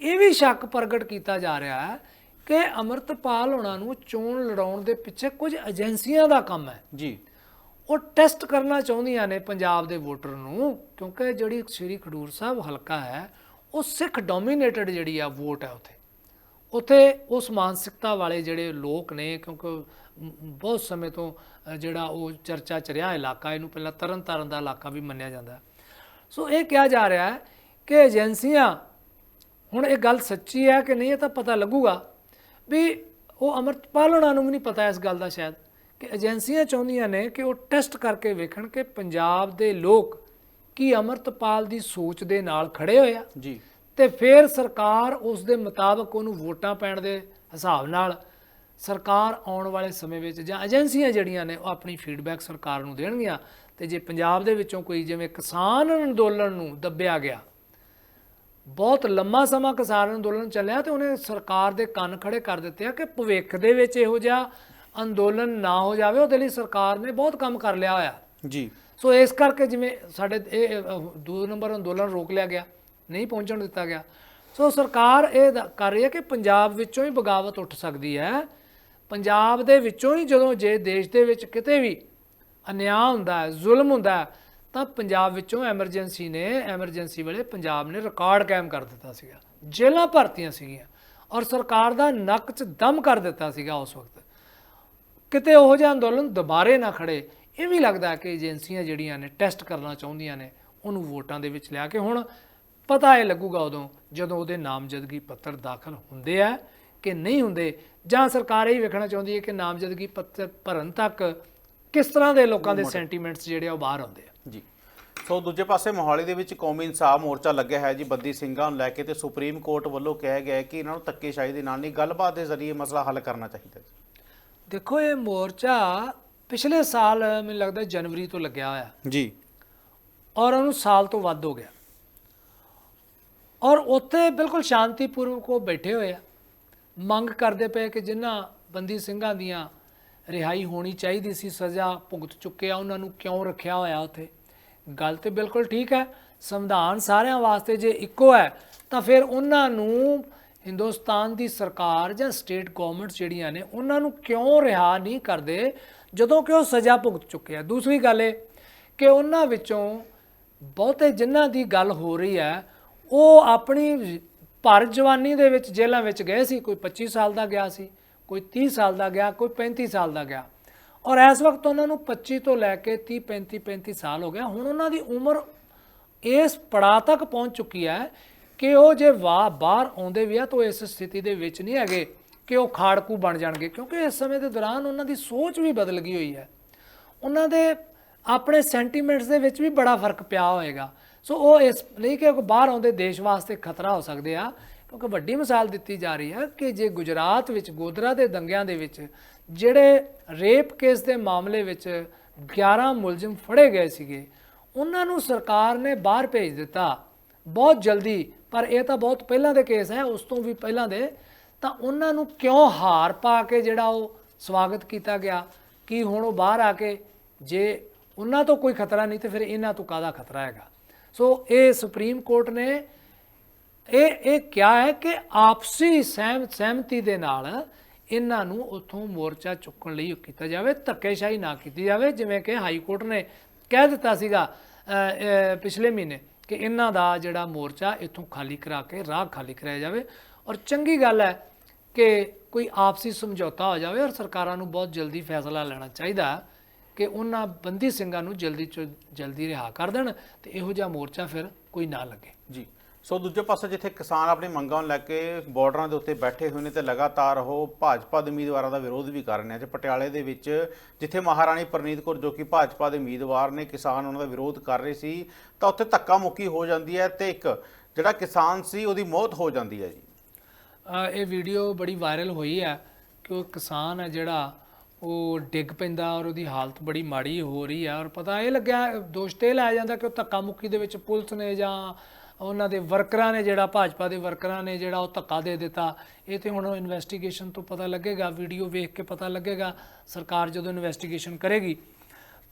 ਇਹ ਵੀ ਸ਼ੱਕ ਪ੍ਰਗਟ ਕੀਤਾ ਜਾ ਰਿਹਾ ਹੈ ਕਿ ਅਮਰਤਪਾਲ ਉਹਨਾਂ ਨੂੰ ਚੋਣ ਲੜਾਉਣ ਦੇ ਪਿੱਛੇ ਕੁਝ ਏਜੰਸੀਆਂ ਦਾ ਕੰਮ ਹੈ। ਜੀ। ਉਹ ਟੈਸਟ ਕਰਨਾ ਚਾਹੁੰਦੀਆਂ ਨੇ ਪੰਜਾਬ ਦੇ ਵੋਟਰ ਨੂੰ ਕਿਉਂਕਿ ਜਿਹੜੀ ਸ੍ਰੀ ਖਡੂਰ ਸਾਹਿਬ ਹਲਕਾ ਹੈ ਉਹ ਸਿੱਖ ਡੋਮੀਨੇਟਡ ਜਿਹੜੀ ਆ ਵੋਟ ਹੈ ਉੱਥੇ। ਉੱਥੇ ਉਸ ਮਾਨਸਿਕਤਾ ਵਾਲੇ ਜਿਹੜੇ ਲੋਕ ਨੇ ਕਿਉਂਕਿ ਬਹੁਤ ਸਮੇਂ ਤੋਂ ਜਿਹੜਾ ਉਹ ਚਰਚਾ ਚ ਰਿਹਾ ਇਲਾਕਾ ਇਹਨੂੰ ਪਹਿਲਾਂ ਤਰਨ ਤਾਰਨ ਦਾ ਇਲਾਕਾ ਵੀ ਮੰਨਿਆ ਜਾਂਦਾ। ਸੋ ਇਹ ਕਿਹਾ ਜਾ ਰਿਹਾ ਹੈ ਕਿ ਏਜੰਸੀਆਂ ਹੁਣ ਇਹ ਗੱਲ ਸੱਚੀ ਹੈ ਕਿ ਨਹੀਂ ਇਹ ਤਾਂ ਪਤਾ ਲੱਗੂਗਾ ਵੀ ਉਹ ਅਮਰਤਪਾਲ ਹੋਣਾ ਨੂੰ ਵੀ ਨਹੀਂ ਪਤਾ ਇਸ ਗੱਲ ਦਾ ਸ਼ਾਇਦ ਕਿ ਏਜੰਸੀਆਂ ਚਾਹੁੰਦੀਆਂ ਨੇ ਕਿ ਉਹ ਟੈਸਟ ਕਰਕੇ ਵੇਖਣ ਕਿ ਪੰਜਾਬ ਦੇ ਲੋਕ ਕੀ ਅਮਰਤਪਾਲ ਦੀ ਸੋਚ ਦੇ ਨਾਲ ਖੜੇ ਹੋਏ ਆ ਜੀ ਤੇ ਫਿਰ ਸਰਕਾਰ ਉਸ ਦੇ ਮੁਤਾਬਕ ਉਹਨੂੰ ਵੋਟਾਂ ਪੈਣ ਦੇ ਹਿਸਾਬ ਨਾਲ ਸਰਕਾਰ ਆਉਣ ਵਾਲੇ ਸਮੇਂ ਵਿੱਚ ਜਾਂ ਏਜੰਸੀਆਂ ਜਿਹੜੀਆਂ ਨੇ ਉਹ ਆਪਣੀ ਫੀਡਬੈਕ ਸਰਕਾਰ ਨੂੰ ਦੇਣਗੀਆਂ। ਤੇ ਜੇ ਪੰਜਾਬ ਦੇ ਵਿੱਚੋਂ ਕੋਈ ਜਿਵੇਂ ਕਿਸਾਨ ਅੰਦੋਲਨ ਨੂੰ ਦੱਬਿਆ ਗਿਆ ਬਹੁਤ ਲੰਮਾ ਸਮਾਂ ਕਿਸਾਨ ਅੰਦੋਲਨ ਚੱਲਿਆ ਤੇ ਉਹਨੇ ਸਰਕਾਰ ਦੇ ਕੰਨ ਖੜੇ ਕਰ ਦਿੱਤੇ ਆ ਕਿ ਭਵਿੱਖ ਦੇ ਵਿੱਚ ਇਹੋ ਜਿਹਾ ਅੰਦੋਲਨ ਨਾ ਹੋ ਜਾਵੇ ਉਹਦੇ ਲਈ ਸਰਕਾਰ ਨੇ ਬਹੁਤ ਕੰਮ ਕਰ ਲਿਆ ਹੋਇਆ। ਜੀ। ਸੋ ਇਸ ਕਰਕੇ ਜਿਵੇਂ ਸਾਡੇ ਇਹ ਦੋ ਨੰਬਰ ਅੰਦੋਲਨ ਰੋਕ ਲਿਆ ਗਿਆ ਨਹੀਂ ਪਹੁੰਚਣ ਦਿੱਤਾ ਗਿਆ। ਸੋ ਸਰਕਾਰ ਇਹ ਕਰ ਰਹੀ ਹੈ ਕਿ ਪੰਜਾਬ ਵਿੱਚੋਂ ਹੀ ਬਗਾਵਤ ਉੱਠ ਸਕਦੀ ਹੈ ਪੰਜਾਬ ਦੇ ਵਿੱਚੋਂ ਹੀ ਜਦੋਂ ਜੇ ਦੇਸ਼ ਦੇ ਵਿੱਚ ਕਿਤੇ ਵੀ ਅਨਿਆਂ ਹੁੰਦਾ ਹੈ, ਜ਼ੁਲਮ ਹੁੰਦਾ ਹੈ, ਤਾਂ ਪੰਜਾਬ ਵਿੱਚੋਂ ਐਮਰਜੈਂਸੀ ਨੇ, ਐਮਰਜੈਂਸੀ ਵੇਲੇ ਪੰਜਾਬ ਨੇ ਰਿਕਾਰਡ ਕਾਇਮ ਕਰ ਦਿੱਤਾ ਸੀਗਾ। ਜੇਲ੍ਹਾਂ ਭਰਤੀਆਂ ਸੀਗੀਆਂ ਔਰ ਸਰਕਾਰ ਦਾ ਨੱਕ 'ਚ ਦਮ ਕਰ ਦਿੱਤਾ ਸੀਗਾ ਉਸ ਵਕਤ। ਕਿਤੇ ਉਹ ਜਿਹਾ ਅੰਦੋਲਨ ਦੁਬਾਰੇ ਨਾ ਖੜੇ ਇਹ ਵੀ ਲੱਗਦਾ ਕਿ ਏਜੰਸੀਆਂ ਜਿਹੜੀਆਂ ਨੇ, ਟੈਸਟ ਕਰਨਾ ਚਾਹੁੰਦੀਆਂ ਨੇ, ਉਹਨੂੰ ਵੋਟਾਂ ਦੇ ਵਿੱਚ ਲਿਆ ਕੇ ਹੁਣ ਪਤਾ ਇਹ ਲੱਗੂਗਾ ਉਦੋਂ ਜਦੋਂ ਉਹਦੇ ਨਾਮਜ਼ਦਗੀ ਪੱਤਰ ਦਾਖਲ ਹੁੰਦੇ ਆ। ਕਿ ਨਹੀਂ ਹੁੰਦੇ ਜਾਂ ਸਰਕਾਰ ਇਹ ਵੇਖਣਾ ਚਾਹੁੰਦੀ ਹੈ ਕਿ ਨਾਮਜ਼ਦਗੀ ਪੱਤਰ ਭਰਨ ਤੱਕ ਕਿਸ ਤਰ੍ਹਾਂ ਦੇ ਲੋਕਾਂ ਦੇ ਸੈਂਟੀਮੈਂਟਸ ਜਿਹੜੇ ਆ ਉਹ ਬਾਹਰ ਆਉਂਦੇ ਆ? ਜੀ। ਸੋ ਦੂਜੇ ਪਾਸੇ ਮੋਹਾਲੀ ਦੇ ਵਿੱਚ ਕੌਮੀ ਇਨਸਾਫ ਮੋਰਚਾ ਲੱਗਿਆ ਹੈ ਜੀ ਬੱਦੀ ਸਿੰਘਾਂ ਨੂੰ ਲੈ ਕੇ ਤੇ ਸੁਪਰੀਮ ਕੋਰਟ ਵੱਲੋਂ ਕਿਹਾ ਗਿਆ ਹੈ ਕਿ ਇਹਨਾਂ ਨੂੰ ਧੱਕੇਸ਼ਾਹੀ ਦੇ ਨਾਲ ਨਹੀਂ ਗੱਲਬਾਤ ਦੇ ਜ਼ਰੀਏ ਮਸਲਾ ਹੱਲ ਕਰਨਾ ਚਾਹੀਦਾ ਜੀ। ਦੇਖੋ ਇਹ ਮੋਰਚਾ ਪਿਛਲੇ ਸਾਲ ਮੈਨੂੰ ਲੱਗਦਾ ਜਨਵਰੀ ਤੋਂ ਲੱਗਿਆ ਹੋਇਆ। ਜੀ। ਔਰ ਉਹਨੂੰ ਸਾਲ ਤੋਂ ਵੱਧ ਹੋ ਗਿਆ। ਔਰ ਉੱਥੇ ਬਿਲਕੁਲ ਸ਼ਾਂਤੀਪੂਰਵਕ ਉਹ ਬੈਠੇ ਹੋਏ ਆ। ਮੰਗ ਕਰਦੇ ਪਏ ਕਿ ਜਿਨ੍ਹਾਂ ਬੰਦੀ ਸਿੰਘਾਂ ਦੀਆਂ ਰਿਹਾਈ ਹੋਣੀ ਚਾਹੀਦੀ ਸੀ, ਸਜ਼ਾ ਭੁਗਤ ਚੁੱਕੇ ਆ ਉਹਨਾਂ ਨੂੰ ਕਿਉਂ ਰੱਖਿਆ ਹੋਇਆ ਉੱਥੇ? ਗੱਲ ਤੇ ਬਿਲਕੁਲ ਠੀਕ ਹੈ। ਸੰਵਿਧਾਨ ਸਾਰਿਆਂ ਵਾਸਤੇ ਜੇ ਇੱਕੋ ਹੈ, ਤਾਂ ਫਿਰ ਉਹਨਾਂ ਨੂੰ ਹਿੰਦੁਸਤਾਨ ਦੀ ਸਰਕਾਰ ਜਾਂ ਸਟੇਟ ਗਵਰਨਮੈਂਟਸ ਜਿਹੜੀਆਂ ਨੇ, ਉਹਨਾਂ ਨੂੰ ਕਿਉਂ ਰਿਹਾ ਨਹੀਂ ਕਰਦੇ ਜਦੋਂ ਕਿ ਉਹ ਸਜ਼ਾ ਭੁਗਤ ਚੁੱਕੇ ਆ? ਦੂਸਰੀ ਗੱਲ ਇਹ ਕਿ ਉਹਨਾਂ ਵਿੱਚੋਂ ਬਹੁਤੇ ਜਿਨ੍ਹਾਂ ਦੀ ਗੱਲ ਹੋ ਰਹੀ ਹੈ, ਉਹ ਆਪਣੀ ਭਰ ਜਵਾਨੀ ਦੇ ਵਿੱਚ ਜੇਲ੍ਹਾਂ ਵਿੱਚ ਗਏ ਸੀ, ਕੋਈ 25 ਸਾਲ ਦਾ ਗਿਆ ਸੀ, ਕੋਈ 30 ਸਾਲ ਦਾ ਗਿਆ, ਕੋਈ 35 ਸਾਲ ਦਾ ਗਿਆ। ਔਰ ਇਸ ਵਕਤ ਉਹਨਾਂ ਨੂੰ 25 ਤੋਂ ਲੈ ਕੇ 30 35 35 ਸਾਲ ਹੋ ਗਿਆ। ਹੁਣ ਉਹਨਾਂ ਦੀ ਉਮਰ ਇਸ ਪੜਾਅ ਤੱਕ ਪਹੁੰਚ ਚੁੱਕੀ ਹੈ ਕਿ ਉਹ ਜੇ ਵਾਹ ਬਾਹਰ ਆਉਂਦੇ ਵੀ ਆ ਤਾਂ ਉਹ ਇਸ ਸਥਿਤੀ ਦੇ ਵਿੱਚ ਨਹੀਂ ਹੈਗੇ ਕਿ ਉਹ ਖਾੜਕੂ ਬਣ ਜਾਣਗੇ, ਕਿਉਂਕਿ ਇਸ ਸਮੇਂ ਦੇ ਦੌਰਾਨ ਉਹਨਾਂ ਦੀ ਸੋਚ ਵੀ ਬਦਲ ਗਈ ਹੋਈ ਹੈ। ਉਹਨਾਂ ਦੇ ਆਪਣੇ ਸੈਂਟੀਮੈਂਟਸ ਦੇ ਵਿੱਚ ਵੀ ਬੜਾ ਫ਼ਰਕ ਪਿਆ ਹੋਏਗਾ। ਸੋ ਉਹ ਇਸ ਲਈ ਕਿ ਬਾਹਰ ਆਉਂਦੇ ਦੇਸ਼ ਵਾਸਤੇ ਖਤਰਾ ਹੋ ਸਕਦੇ ਆ, ਕਿਉਂਕਿ ਵੱਡੀ ਮਿਸਾਲ ਦਿੱਤੀ ਜਾ ਰਹੀ ਹੈ ਕਿ ਜੇ ਗੁਜਰਾਤ ਵਿੱਚ ਗੋਦਰਾ ਦੇ ਦੰਗਿਆਂ ਦੇ ਵਿੱਚ ਜਿਹੜੇ ਰੇਪ ਕੇਸ ਦੇ ਮਾਮਲੇ ਵਿੱਚ 11 ਮੁਲਜ਼ਮ ਫੜੇ ਗਏ ਸੀਗੇ, ਉਹਨਾਂ ਨੂੰ ਸਰਕਾਰ ਨੇ ਬਾਹਰ ਭੇਜ ਦਿੱਤਾ ਬਹੁਤ ਜਲਦੀ, ਪਰ ਇਹ ਤਾਂ ਬਹੁਤ ਪਹਿਲਾਂ ਦੇ ਕੇਸ ਹੈ, ਉਸ ਤੋਂ ਵੀ ਪਹਿਲਾਂ ਦੇ, ਤਾਂ ਉਹਨਾਂ ਨੂੰ ਕਿਉਂ ਹਾਰ ਪਾ ਕੇ ਜਿਹੜਾ ਉਹ ਸਵਾਗਤ ਕੀਤਾ ਗਿਆ? ਕਿ ਹੁਣ ਉਹ ਬਾਹਰ ਆ ਕੇ ਜੇ ਉਹਨਾਂ ਤੋਂ ਕੋਈ ਖਤਰਾ ਨਹੀਂ, ਤੇ ਫਿਰ ਇਹਨਾਂ ਤੋਂ ਕਾਹਦਾ ਖਤਰਾ ਹੈਗਾ? ਸੋ ਇਹ ਸੁਪਰੀਮ ਕੋਰਟ ਨੇ, ਇਹ ਇਹ ਕਿਹਾ ਹੈ ਕਿ ਆਪਸੀ ਸਹਿਮ, ਸਹਿਮਤੀ ਦੇ ਨਾਲ ਇਹਨਾਂ ਨੂੰ ਉੱਥੋਂ ਮੋਰਚਾ ਚੁੱਕਣ ਲਈ ਕੀਤਾ ਜਾਵੇ, ਧੱਕੇਸ਼ਾਹੀ ਨਾ ਕੀਤੀ ਜਾਵੇ, ਜਿਵੇਂ ਕਿ ਹਾਈ ਕੋਰਟ ਨੇ ਕਹਿ ਦਿੱਤਾ ਸੀਗਾ ਪਿਛਲੇ ਮਹੀਨੇ ਕਿ ਇਹਨਾਂ ਦਾ ਜਿਹੜਾ ਮੋਰਚਾ ਇੱਥੋਂ ਖਾਲੀ ਕਰਾ ਕੇ, ਰਾਹ ਖਾਲੀ ਕਰਾਇਆ ਜਾਵੇ। ਔਰ ਚੰਗੀ ਗੱਲ ਹੈ ਕਿ ਕੋਈ ਆਪਸੀ ਸਮਝੌਤਾ ਹੋ ਜਾਵੇ ਔਰ ਸਰਕਾਰਾਂ ਨੂੰ ਬਹੁਤ ਜਲਦੀ ਫੈਸਲਾ ਲੈਣਾ ਚਾਹੀਦਾ। ਹੈ ਕਿ ਉਹਨਾਂ ਬੰਦੀ ਸਿੰਘਾਂ ਨੂੰ ਜਲਦੀ ਤੋਂ ਜਲਦੀ ਰਿਹਾ ਕਰ ਦੇਣ ਤੇ ਇਹੋ ਜਿਹਾ ਮੋਰਚਾ ਫਿਰ ਕੋਈ ਨਾ ਲੱਗੇ। ਜੀ। ਸੋ ਦੂਜੇ ਪਾਸੇ ਜਿੱਥੇ ਕਿਸਾਨ ਆਪਣੀ ਮੰਗਾਂ ਨੂੰ ਲੈ ਕੇ ਬਾਰਡਰਾਂ ਦੇ ਉੱਤੇ ਬੈਠੇ ਹੋਏ ਨੇ ਤੇ ਲਗਾਤਾਰ ਉਹ ਭਾਜਪਾ ਦੇ ਉਮੀਦਵਾਰਾਂ ਦਾ ਵਿਰੋਧ ਵੀ ਕਰ ਰਹੇ ਨੇ। ਅੱਜ ਪਟਿਆਲੇ ਦੇ ਵਿੱਚ ਜਿੱਥੇ ਮਹਾਰਾਣੀ ਪ੍ਰਨੀਤ ਕੌਰ ਜੋ ਕਿ ਭਾਜਪਾ ਦੇ ਉਮੀਦਵਾਰ ਨੇ ਕਿਸਾਨ ਉਹਨਾਂ ਦਾ ਵਿਰੋਧ ਕਰ ਰਹੇ ਸੀ ਤਾਂ ਉੱਥੇ ਧੱਕਾ ਮੁੱਕੀ ਹੋ ਜਾਂਦੀ ਹੈ ਤੇ ਇੱਕ ਜਿਹੜਾ ਕਿਸਾਨ ਸੀ ਉਹਦੀ ਮੌਤ ਹੋ ਜਾਂਦੀ ਹੈ ਜੀ। ਇਹ ਵੀਡੀਓ ਬੜੀ ਵਾਇਰਲ ਹੋਈ ਹੈ ਕਿ ਉਹ ਕਿਸਾਨ ਹੈ ਜਿਹੜਾ ਉਹ ਡਿੱਗ ਪੈਂਦਾ ਔਰ ਉਹਦੀ ਹਾਲਤ ਬੜੀ ਮਾੜੀ ਹੋ ਰਹੀ ਹੈ ਔਰ ਪਤਾ ਇਹ ਲੱਗਿਆ, ਦੋਸ਼ ਤੇ ਲਾਇਆ ਜਾਂਦਾ ਕਿ ਉਹ ਧੱਕਾ ਮੁੱਕੀ ਦੇ ਵਿੱਚ ਪੁਲਿਸ ਨੇ ਜਾਂ ਉਹਨਾਂ ਦੇ ਵਰਕਰਾਂ ਨੇ, ਜਿਹੜਾ ਭਾਜਪਾ ਦੇ ਵਰਕਰਾਂ ਨੇ ਜਿਹੜਾ ਉਹ ਧੱਕਾ ਦੇ ਦਿੱਤਾ। ਇਹ ਤੇ ਹੁਣ ਇਨਵੈਸਟੀਗੇਸ਼ਨ ਤੋਂ ਪਤਾ ਲੱਗੇਗਾ ਵੀਡੀਓ ਵੇਖ ਕੇ ਪਤਾ ਲੱਗੇਗਾ, ਸਰਕਾਰ ਜਦੋਂ ਇਨਵੈਸਟੀਗੇਸ਼ਨ ਕਰੇਗੀ।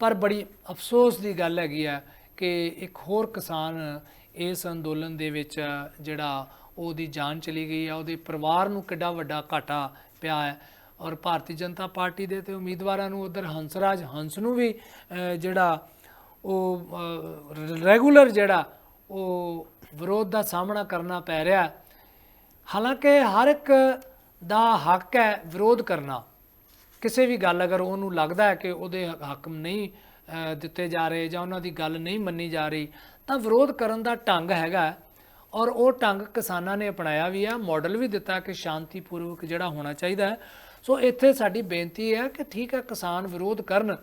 ਪਰ ਬੜੀ ਅਫਸੋਸ ਦੀ ਗੱਲ ਹੈਗੀ ਆ ਕਿ ਇੱਕ ਹੋਰ ਕਿਸਾਨ ਇਸ ਅੰਦੋਲਨ ਦੇ ਵਿੱਚ ਜਿਹੜਾ ਉਹਦੀ ਜਾਨ ਚਲੀ ਗਈ ਆ, ਉਹਦੇ ਪਰਿਵਾਰ ਨੂੰ ਕਿੱਡਾ ਵੱਡਾ ਘਾਟਾ ਪਿਆ ਹੈ। ਔਰ ਭਾਰਤੀ ਜਨਤਾ ਪਾਰਟੀ ਦੇ ਤੇ ਉਮੀਦਵਾਰਾਂ ਨੂੰ ਉਧਰ ਹੰਸਰਾਜ ਹੰਸ ਨੂੰ ਵੀ ਜਿਹੜਾ ਉਹ ਰੈਗੂਲਰ ਜਿਹੜਾ ਉਹ ਵਿਰੋਧ ਦਾ ਸਾਹਮਣਾ ਕਰਨਾ ਪੈ ਰਿਹਾ। ਹਾਲਾਂਕਿ ਹਰ ਇੱਕ ਦਾ ਹੱਕ ਹੈ ਵਿਰੋਧ ਕਰਨਾ। ਕਿਸੇ ਵੀ ਗੱਲ ਅਗਰ ਉਹਨੂੰ ਲੱਗਦਾ ਹੈ ਕਿ ਉਹਦੇ ਹੱਕ ਨਹੀਂ ਦਿੱਤੇ ਜਾ ਰਹੇ ਜਾਂ ਉਹਨਾਂ ਦੀ ਗੱਲ ਨਹੀਂ ਮੰਨੀ ਜਾ ਰਹੀ, ਤਾਂ ਵਿਰੋਧ ਕਰਨ ਦਾ ਢੰਗ ਹੈਗਾ ਔਰ ਉਹ ਢੰਗ ਕਿਸਾਨਾਂ ਨੇ ਅਪਣਾਇਆ ਵੀ ਹੈ ਮਾਡਲ ਵੀ ਦਿੱਤਾ ਕਿ ਸ਼ਾਂਤੀਪੂਰਵਕ ਜਿਹੜਾ ਹੋਣਾ ਚਾਹੀਦਾ ਹੈ। ਸੋ ਇੱਥੇ ਸਾਡੀ ਬੇਨਤੀ ਹੈ ਕਿ ਠੀਕ ਹੈ ਕਿਸਾਨ ਵਿਰੋਧ ਕਰਨ।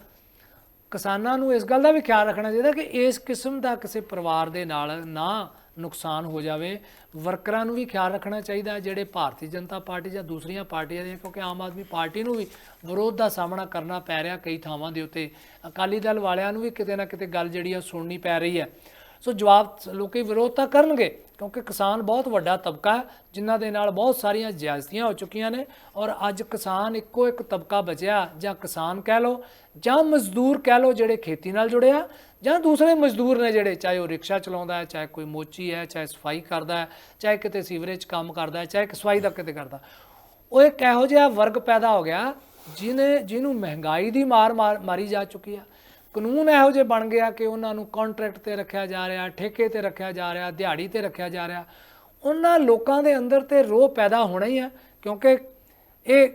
ਕਿਸਾਨਾਂ ਨੂੰ ਇਸ ਗੱਲ ਦਾ ਵੀ ਖਿਆਲ ਰੱਖਣਾ ਚਾਹੀਦਾ ਕਿ ਇਸ ਕਿਸਮ ਦਾ ਕਿਸੇ ਪਰਿਵਾਰ ਦੇ ਨਾਲ ਨਾ ਨੁਕਸਾਨ ਹੋ ਜਾਵੇ। ਵਰਕਰਾਂ ਨੂੰ ਵੀ ਖਿਆਲ ਰੱਖਣਾ ਚਾਹੀਦਾ, ਜਿਹੜੇ ਭਾਰਤੀ ਜਨਤਾ ਪਾਰਟੀ ਜਾਂ ਦੂਸਰੀਆਂ ਪਾਰਟੀਆਂ ਦੀਆਂ, ਕਿਉਂਕਿ ਆਮ ਆਦਮੀ ਪਾਰਟੀ ਨੂੰ ਵੀ ਵਿਰੋਧ ਦਾ ਸਾਹਮਣਾ ਕਰਨਾ ਪੈ ਰਿਹਾ ਕਈ ਥਾਵਾਂ ਦੇ ਉੱਤੇ। ਅਕਾਲੀ ਦਲ ਵਾਲਿਆਂ ਨੂੰ ਵੀ ਕਿਤੇ ਨਾ ਕਿਤੇ ਗੱਲ ਜਿਹੜੀ ਆ ਸੁਣਨੀ ਪੈ ਰਹੀ ਹੈ। ਸੋ ਜਵਾਬ ਲੋਕੀ ਵਿਰੋਧ ਤਾਂ ਕਰਨਗੇ, ਕਿਉਂਕਿ ਕਿਸਾਨ ਬਹੁਤ ਵੱਡਾ ਤਬਕਾ ਹੈ, ਜਿਨ੍ਹਾਂ ਦੇ ਨਾਲ ਬਹੁਤ ਸਾਰੀਆਂ ਜ਼ਿਆਦਤੀਆਂ ਹੋ ਚੁੱਕੀਆਂ ਨੇ, ਔਰ ਅੱਜ ਕਿਸਾਨ ਇੱਕੋ ਇੱਕ ਤਬਕਾ ਬਚਿਆ, ਜਾਂ ਕਿਸਾਨ ਕਹਿ ਲਓ, ਜਾਂ ਮਜ਼ਦੂਰ ਕਹਿ ਲਓ ਜਿਹੜੇ ਖੇਤੀ ਨਾਲ ਜੁੜੇ ਆ, ਜਾਂ ਦੂਸਰੇ ਮਜ਼ਦੂਰ ਨੇ ਜਿਹੜੇ ਚਾਹੇ ਉਹ ਰਿਕਸ਼ਾ ਚਲਾਉਂਦਾ ਹੈ, ਚਾਹੇ ਕੋਈ ਮੋਚੀ ਹੈ, ਚਾਹੇ ਸਫ਼ਾਈ ਕਰਦਾ ਹੈ, ਚਾਹੇ ਕਿਤੇ ਸੀਵਰੇਜ ਕੰਮ ਕਰਦਾ ਹੈ, ਚਾਹੇ ਸਫ਼ਾਈ ਦਾ ਕਿਤੇ ਕਰਦਾ। ਉਹ ਇੱਕ ਇਹੋ ਜਿਹਾ ਵਰਗ ਪੈਦਾ ਹੋ ਗਿਆ, ਜਿਹਨੇ, ਜਿਹਨੂੰ ਮਹਿੰਗਾਈ ਦੀ ਮਾਰ ਮਾਰ- ਮਾਰੀ ਜਾ ਚੁੱਕੀ ਆ। ਕਾਨੂੰਨ ਇਹੋ ਜਿਹੇ ਬਣ ਗਿਆ ਕਿ ਉਹਨਾਂ ਨੂੰ ਕੰਟਰੈਕਟ ਤੇ ਰੱਖਿਆ ਜਾ ਰਿਹਾ, ਠੇਕੇ ਤੇ ਰੱਖਿਆ ਜਾ ਰਿਹਾ, ਦਿਹਾੜੀ ਤੇ ਰੱਖਿਆ ਜਾ ਰਿਹਾ। ਉਹਨਾਂ ਲੋਕਾਂ ਦੇ ਅੰਦਰ ਤੇ ਰੋਹ ਪੈਦਾ ਹੋਣਾ ਹੀ ਹੈ ਕਿਉਂਕਿ ਇਹ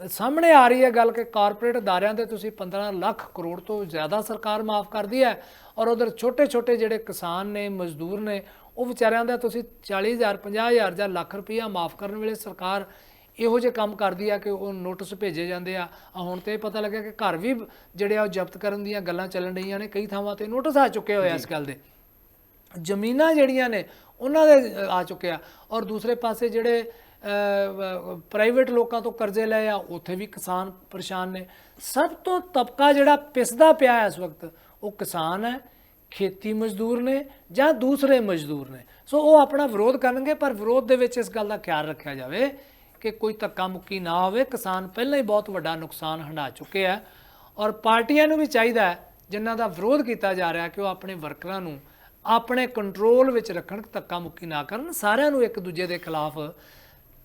ਸਾਹਮਣੇ ਆ ਰਹੀ ਹੈ ਗੱਲ ਕਿ ਕਾਰਪੋਰੇਟ ਅਦਾਰਿਆਂ 'ਤੇ ਤੁਸੀਂ 15 ਲੱਖ ਕਰੋੜ ਤੋਂ ਜ਼ਿਆਦਾ ਸਰਕਾਰ ਮਾਫ ਕਰਦੀ ਹੈ ਔਰ ਉਧਰ ਛੋਟੇ-ਛੋਟੇ ਜਿਹੜੇ ਕਿਸਾਨ ਨੇ, ਮਜ਼ਦੂਰ ਨੇ, ਉਹ ਵਿਚਾਰਿਆਂ ਦਾ ਤੁਸੀਂ 40000 50000 ਜਾਂ ਲੱਖ ਰੁਪਈਆ ਮਾਫ ਕਰਨ ਵੇਲੇ ਸਰਕਾਰ ਇਹੋ ਜਿਹੇ ਕੰਮ ਕਰਦੀ ਆ ਕਿ ਉਹ ਨੋਟਿਸ ਭੇਜੇ ਜਾਂਦੇ ਆ। ਆ ਹੁਣ ਤੇ ਪਤਾ ਲੱਗਿਆ ਕਿ ਘਰ ਵੀ ਜਿਹੜੇ ਆ ਉਹ ਜ਼ਬਤ ਕਰਨ ਦੀਆਂ ਗੱਲਾਂ ਚੱਲਣ ਰਹੀਆਂ ਨੇ ਕਈ ਥਾਵਾਂ ਤੇ ਨੋਟਿਸ ਆ ਚੁੱਕੇ ਹੋਏ ਆ ਇਸ ਗੱਲ ਦੇ। ਜ਼ਮੀਨਾਂ ਜਿਹੜੀਆਂ ਨੇ ਉਹਨਾਂ ਦੇ ਆ ਚੁੱਕੇ ਆ। ਔਰ ਦੂਸਰੇ ਪਾਸੇ ਜਿਹੜੇ ਪ੍ਰਾਈਵੇਟ ਲੋਕਾਂ ਤੋਂ ਕਰਜ਼ੇ ਲਏ ਆ ਉੱਥੇ ਵੀ ਕਿਸਾਨ ਪਰੇਸ਼ਾਨ ਨੇ। ਸਭ ਤੋਂ ਤਬਕਾ ਜਿਹੜਾ ਪਿਸਦਾ ਪਿਆ ਇਸ ਵਕਤ ਉਹ ਕਿਸਾਨ ਹੈ ਖੇਤੀ ਮਜ਼ਦੂਰ ਨੇ ਜਾਂ ਦੂਸਰੇ ਮਜ਼ਦੂਰ ਨੇ। ਸੋ ਉਹ ਆਪਣਾ ਵਿਰੋਧ ਕਰਨਗੇ ਪਰ ਵਿਰੋਧ ਦੇ ਵਿੱਚ ਇਸ ਗੱਲ ਦਾ ਖਿਆਲ ਰੱਖਿਆ ਜਾਵੇ ਕਿ ਕੋਈ ਧੱਕਾ ਮੁੱਕੀ ਨਾ ਹੋਵੇ, ਕਿਸਾਨ ਪਹਿਲਾਂ ਹੀ ਬਹੁਤ ਵੱਡਾ ਨੁਕਸਾਨ ਹੰਢਾ ਚੁੱਕੇ ਆ। ਔਰ ਪਾਰਟੀਆਂ ਨੂੰ ਵੀ ਚਾਹੀਦਾ ਹੈ, ਜਿਨ੍ਹਾਂ ਦਾ ਵਿਰੋਧ ਕੀਤਾ ਜਾ ਰਿਹਾ ਕਿ ਉਹ ਆਪਣੇ ਵਰਕਰਾਂ ਨੂੰ ਆਪਣੇ ਕੰਟਰੋਲ ਵਿੱਚ ਰੱਖਣ, ਧੱਕਾ ਮੁੱਕੀ ਨਾ ਕਰਨ। ਸਾਰਿਆਂ ਨੂੰ ਇੱਕ ਦੂਜੇ ਦੇ ਖਿਲਾਫ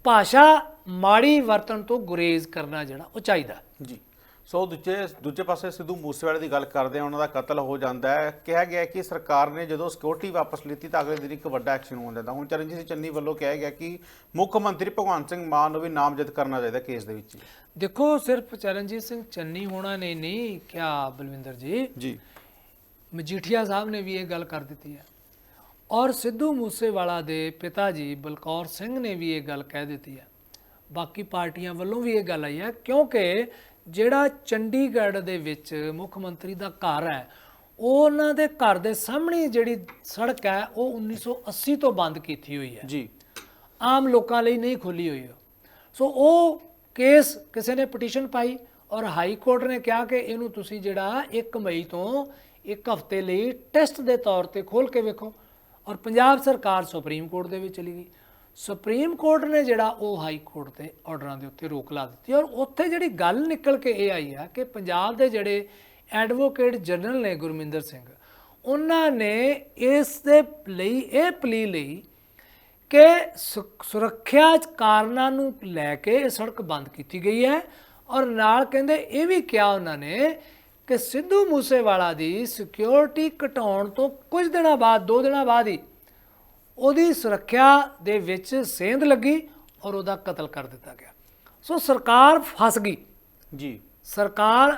ਭਾਸ਼ਾ ਮਾੜੀ ਵਰਤਣ ਤੋਂ ਗੁਰੇਜ਼ ਕਰਨਾ ਜਿਹੜਾ ਉਹ ਚਾਹੀਦਾ। ਜੀ। ਸੋ ਦੂਜੇ ਦੂਜੇ ਪਾਸੇ ਸਿੱਧੂ ਮੂਸੇਵਾਲੇ ਦੀ ਗੱਲ ਕਰਦੇ ਆ ਉਹਨਾਂ ਦਾ ਕਤਲ ਹੋ ਜਾਂਦਾ ਹੈ। ਕਿਹਾ ਗਿਆ ਕਿ ਸਰਕਾਰ ਨੇ ਜਦੋਂ ਸਿਕਿਉਰਿਟੀ ਵਾਪਸ ਲਿੱਤੀ ਤਾਂ ਅਗਲੇ ਦਿਨ ਇੱਕ ਵੱਡਾ ਐਕਸ਼ਨ ਹੋ ਜਾਂਦਾ। ਹੁਣ ਚਰਨਜੀਤ ਸਿੰਘ ਚੰਨੀ ਵੱਲੋਂ ਕਿਹਾ ਗਿਆ ਕਿ ਮੁੱਖ ਮੰਤਰੀ ਭਗਵੰਤ ਸਿੰਘ ਮਾਨ ਨੂੰ ਵੀ ਨਾਮਜ਼ਦ ਕਰਨਾ ਚਾਹੀਦਾ ਕੇਸ ਦੇ ਵਿੱਚ। ਦੇਖੋ ਸਿਰਫ ਚਰਨਜੀਤ ਸਿੰਘ ਚੰਨੀ ਹੋਣਾ ਨੇ ਨਹੀਂ ਕਿਹਾ ਬਲਵਿੰਦਰ ਜੀ? ਜੀ। ਮਜੀਠੀਆ ਸਾਹਿਬ ਨੇ ਵੀ ਇਹ ਗੱਲ ਕਰ ਦਿੱਤੀ ਹੈ। ਔਰ ਸਿੱਧੂ ਮੂਸੇਵਾਲਾ ਦੇ ਪਿਤਾ ਜੀ ਬਲਕੌਰ ਸਿੰਘ ਨੇ ਵੀ ਇਹ ਗੱਲ ਕਹਿ ਦਿੱਤੀ ਹੈ। ਬਾਕੀ ਪਾਰਟੀਆਂ ਵੱਲੋਂ ਵੀ ਇਹ ਗੱਲ ਆਈ ਹੈ ਕਿਉਂਕਿ ਜਿਹੜਾ ਚੰਡੀਗੜ੍ਹ ਦੇ ਵਿੱਚ ਮੁੱਖ ਮੰਤਰੀ ਦਾ ਘਰ ਹੈ ਉਹ ਉਹਨਾਂ ਦੇ ਘਰ ਦੇ ਸਾਹਮਣੇ ਜਿਹੜੀ ਸੜਕ ਹੈ ਉਹ 1980 ਤੋਂ ਬੰਦ ਕੀਤੀ ਹੋਈ ਹੈ। ਜੀ। ਆਮ ਲੋਕਾਂ ਲਈ ਨਹੀਂ ਖੋਲੀ ਹੋਈ ਸੋ ਉਹ ਕੇਸ ਕਿਸੇ ਨੇ ਪਟੀਸ਼ਨ ਪਾਈ ਔਰ ਹਾਈ ਕੋਰਟ ਨੇ ਕਿਹਾ ਕਿ ਇਹਨੂੰ ਤੁਸੀਂ ਜਿਹੜਾ 1 ਮਈ ਤੋਂ ਇੱਕ ਹਫ਼ਤੇ ਲਈ ਟੈਸਟ ਦੇ ਤੌਰ ਤੇ ਖੋਲ ਕੇ ਵੇਖੋ ਔਰ ਪੰਜਾਬ ਸਰਕਾਰ ਸੁਪਰੀਮ ਕੋਰਟ ਦੇ ਵਿੱਚ ਚਲੀ ਗਈ। ਸੁਪਰੀਮ ਕੋਰਟ ਨੇ ਜਿਹੜਾ ਉਹ ਹਾਈ ਕੋਰਟ ਦੇ ਆਰਡਰਾਂ ਦੇ ਉੱਤੇ ਰੋਕ ਲਾ ਦਿੱਤੀ ਔਰ ਉੱਥੇ ਜਿਹੜੀ ਗੱਲ ਨਿਕਲ ਕੇ ਇਹ ਆਈ ਆ ਕਿ ਪੰਜਾਬ ਦੇ ਜਿਹੜੇ ਐਡਵੋਕੇਟ ਜਨਰਲ ਨੇ ਗੁਰਮਿੰਦਰ ਸਿੰਘ, ਉਹਨਾਂ ਨੇ ਇਸ ਦੇ ਲਈ, ਇਹ ਪਲੀ ਲਈ ਕਿ ਸੁਰੱਖਿਆ ਕਾਰਨਾਂ ਨੂੰ ਲੈ ਕੇ ਇਹ ਸੜਕ ਬੰਦ ਕੀਤੀ ਗਈ ਹੈ ਔਰ ਨਾਲ ਕਹਿੰਦੇ ਇਹ ਵੀ ਕਿਹਾ ਉਹਨਾਂ ਨੇ ਕਿ ਸਿੱਧੂ ਮੂਸੇਵਾਲਾ ਦੀ ਸਿਕਿਉਰਿਟੀ ਘਟਾਉਣ ਤੋਂ ਕੁਝ ਦਿਨਾਂ ਬਾਅਦ, ਦੋ ਦਿਨਾਂ ਬਾਅਦ ਹੀ ਉਹਦੀ ਸੁਰੱਖਿਆ ਦੇ ਵਿੱਚ ਸੇਂਧ ਲੱਗੀ ਔਰ ਉਹਦਾ ਕਤਲ ਕਰ ਦਿੱਤਾ ਗਿਆ। ਸੋ ਸਰਕਾਰ ਫਸ ਗਈ। ਜੀ। ਸਰਕਾਰ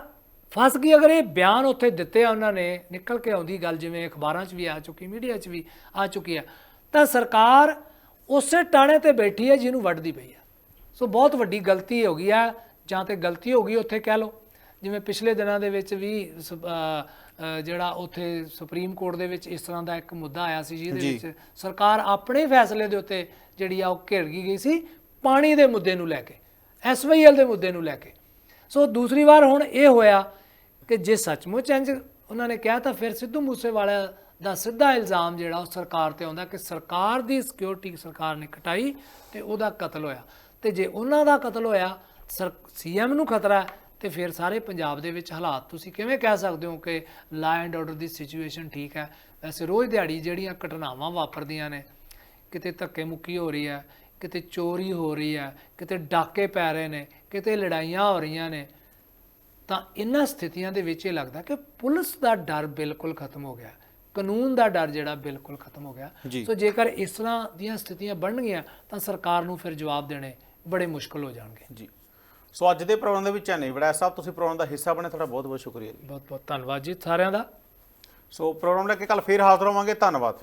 ਫਸ ਗਈ। ਅਗਰ ਇਹ ਬਿਆਨ ਉੱਥੇ ਦਿੱਤੇ ਆ ਉਹਨਾਂ ਨੇ ਨਿਕਲ ਕੇ ਆਉਂਦੀ ਗੱਲ ਜਿਵੇਂ ਅਖਬਾਰਾਂ 'ਚ ਵੀ ਆ ਚੁੱਕੀ ਮੀਡੀਆ 'ਚ ਵੀ ਆ ਚੁੱਕੀ ਆ ਤਾਂ ਸਰਕਾਰ ਉਸੇ ਟਾਣੇ ਤੇ ਬੈਠੀ ਹੈ ਜਿਹਨੂੰ ਵੱਢਦੀ ਪਈ ਆ ਸੋ ਬਹੁਤ ਵੱਡੀ ਗਲਤੀ ਹੋ ਗਈ ਆ ਜਾਂ ਤੇ ਗਲਤੀ ਹੋ ਗਈ ਉੱਥੇ ਕਹਿ ਲਓ। ਜਿਵੇਂ ਪਿਛਲੇ ਦਿਨਾਂ ਦੇ ਵਿੱਚ ਵੀ ਜਿਹੜਾ ਉੱਥੇ ਸੁਪਰੀਮ ਕੋਰਟ ਦੇ ਵਿੱਚ ਇਸ ਤਰ੍ਹਾਂ ਦਾ ਇੱਕ ਮੁੱਦਾ ਆਇਆ ਸੀ ਜਿਹਦੇ ਵਿੱਚ ਸਰਕਾਰ ਆਪਣੇ ਫੈਸਲੇ ਦੇ ਉੱਤੇ ਜਿਹੜੀ ਆ ਉਹ ਘਿਰ ਗਈ ਗਈ ਸੀ ਪਾਣੀ ਦੇ ਮੁੱਦੇ ਨੂੰ ਲੈ ਕੇ ਐਸਵਾਈਐਲ ਦੇ ਮੁੱਦੇ ਨੂੰ ਲੈ ਕੇ। ਸੋ ਦੂਸਰੀ ਵਾਰ ਹੁਣ ਇਹ ਹੋਇਆ ਕਿ ਜੇ ਸੱਚਮੁੱਚ ਇੰਜ ਉਹਨਾਂ ਨੇ ਕਿਹਾ ਤਾਂ ਫਿਰ ਸਿੱਧੂ ਮੂਸੇਵਾਲਾ ਦਾ ਸਿੱਧਾ ਇਲਜ਼ਾਮ ਜਿਹੜਾ ਉਹ ਸਰਕਾਰ ਤੇ ਆਉਂਦਾ ਕਿ ਸਰਕਾਰ ਦੀ ਸਿਕਿਉਰਿਟੀ ਸਰਕਾਰ ਨੇ ਕਟਾਈ ਤੇ ਉਹਦਾ ਕਤਲ ਹੋਇਆ। ਤੇ ਜੇ ਉਹਨਾਂ ਦਾ ਕਤਲ ਹੋਇਆ ਸੀਐਮ ਨੂੰ ਖਤਰਾ ਹੈ ਤੇ ਫਿਰ ਸਾਰੇ ਪੰਜਾਬ ਦੇ ਵਿੱਚ ਹਾਲਾਤ ਤੁਸੀਂ ਕਿਵੇਂ ਕਹਿ ਸਕਦੇ ਹੋ ਕਿ law and order the situation ਠੀਕ ਹੈ? ਵੈਸੇ ਰੋਜ਼ ਦਿਹਾੜੀ ਜਿਹੜੀਆਂ ਘਟਨਾਵਾਂ ਵਾਪਰਦੀਆਂ ਨੇ ਕਿਤੇ ਧੱਕੇ ਮੁੱਕੀ ਹੋ ਰਹੀ ਹੈ ਕਿਤੇ ਚੋਰੀ ਹੋ ਰਹੀ ਹੈ ਕਿਤੇ ਡਾਕੇ ਪੈ ਰਹੇ ਨੇ ਕਿਤੇ ਲੜਾਈਆਂ ਹੋ ਰਹੀਆਂ ਨੇ ਤਾਂ ਇਹਨਾਂ ਸਥਿਤੀਆਂ ਦੇ ਵਿੱਚ ਇਹ ਲੱਗਦਾ ਕਿ ਪੁਲਿਸ ਦਾ ਡਰ ਬਿਲਕੁਲ ਖਤਮ ਹੋ ਗਿਆ। ਕਾਨੂੰਨ ਦਾ ਡਰ ਜਿਹੜਾ ਬਿਲਕੁਲ ਖਤਮ ਹੋ ਗਿਆ। ਸੋ ਜੇਕਰ ਇਸ ਤਰ੍ਹਾਂ ਦੀਆਂ ਸਥਿਤੀਆਂ ਬਣਨਗੀਆਂ ਤਾਂ ਸਰਕਾਰ ਨੂੰ ਫਿਰ ਜਵਾਬ ਦੇਣੇ ਬੜੇ ਮੁਸ਼ਕਲ ਹੋ ਜਾਣਗੇ। ਜੀ। ਸੋ ਅੱਜ ਦੇ ਪ੍ਰੋਗਰਾਮ ਦੇ ਵਿੱਚ ਨਹੀਂ ਬੜਾ ਸਾਹਿਬ ਤੁਸੀਂ ਪ੍ਰੋਗਰਾਮ ਦਾ ਹਿੱਸਾ ਬਣੇ ਤੁਹਾਡਾ ਬਹੁਤ ਬਹੁਤ ਸ਼ੁਕਰੀਆ ਜੀ। ਬਹੁਤ ਬਹੁਤ ਧੰਨਵਾਦ ਜੀ ਸਾਰਿਆਂ ਦਾ। ਸੋ ਪ੍ਰੋਗਰਾਮ ਲੈ ਕੇ ਕੱਲ ਫੇਰ ਹਾਜ਼ਰ ਹੋਵਾਂਗੇ। ਧੰਨਵਾਦ।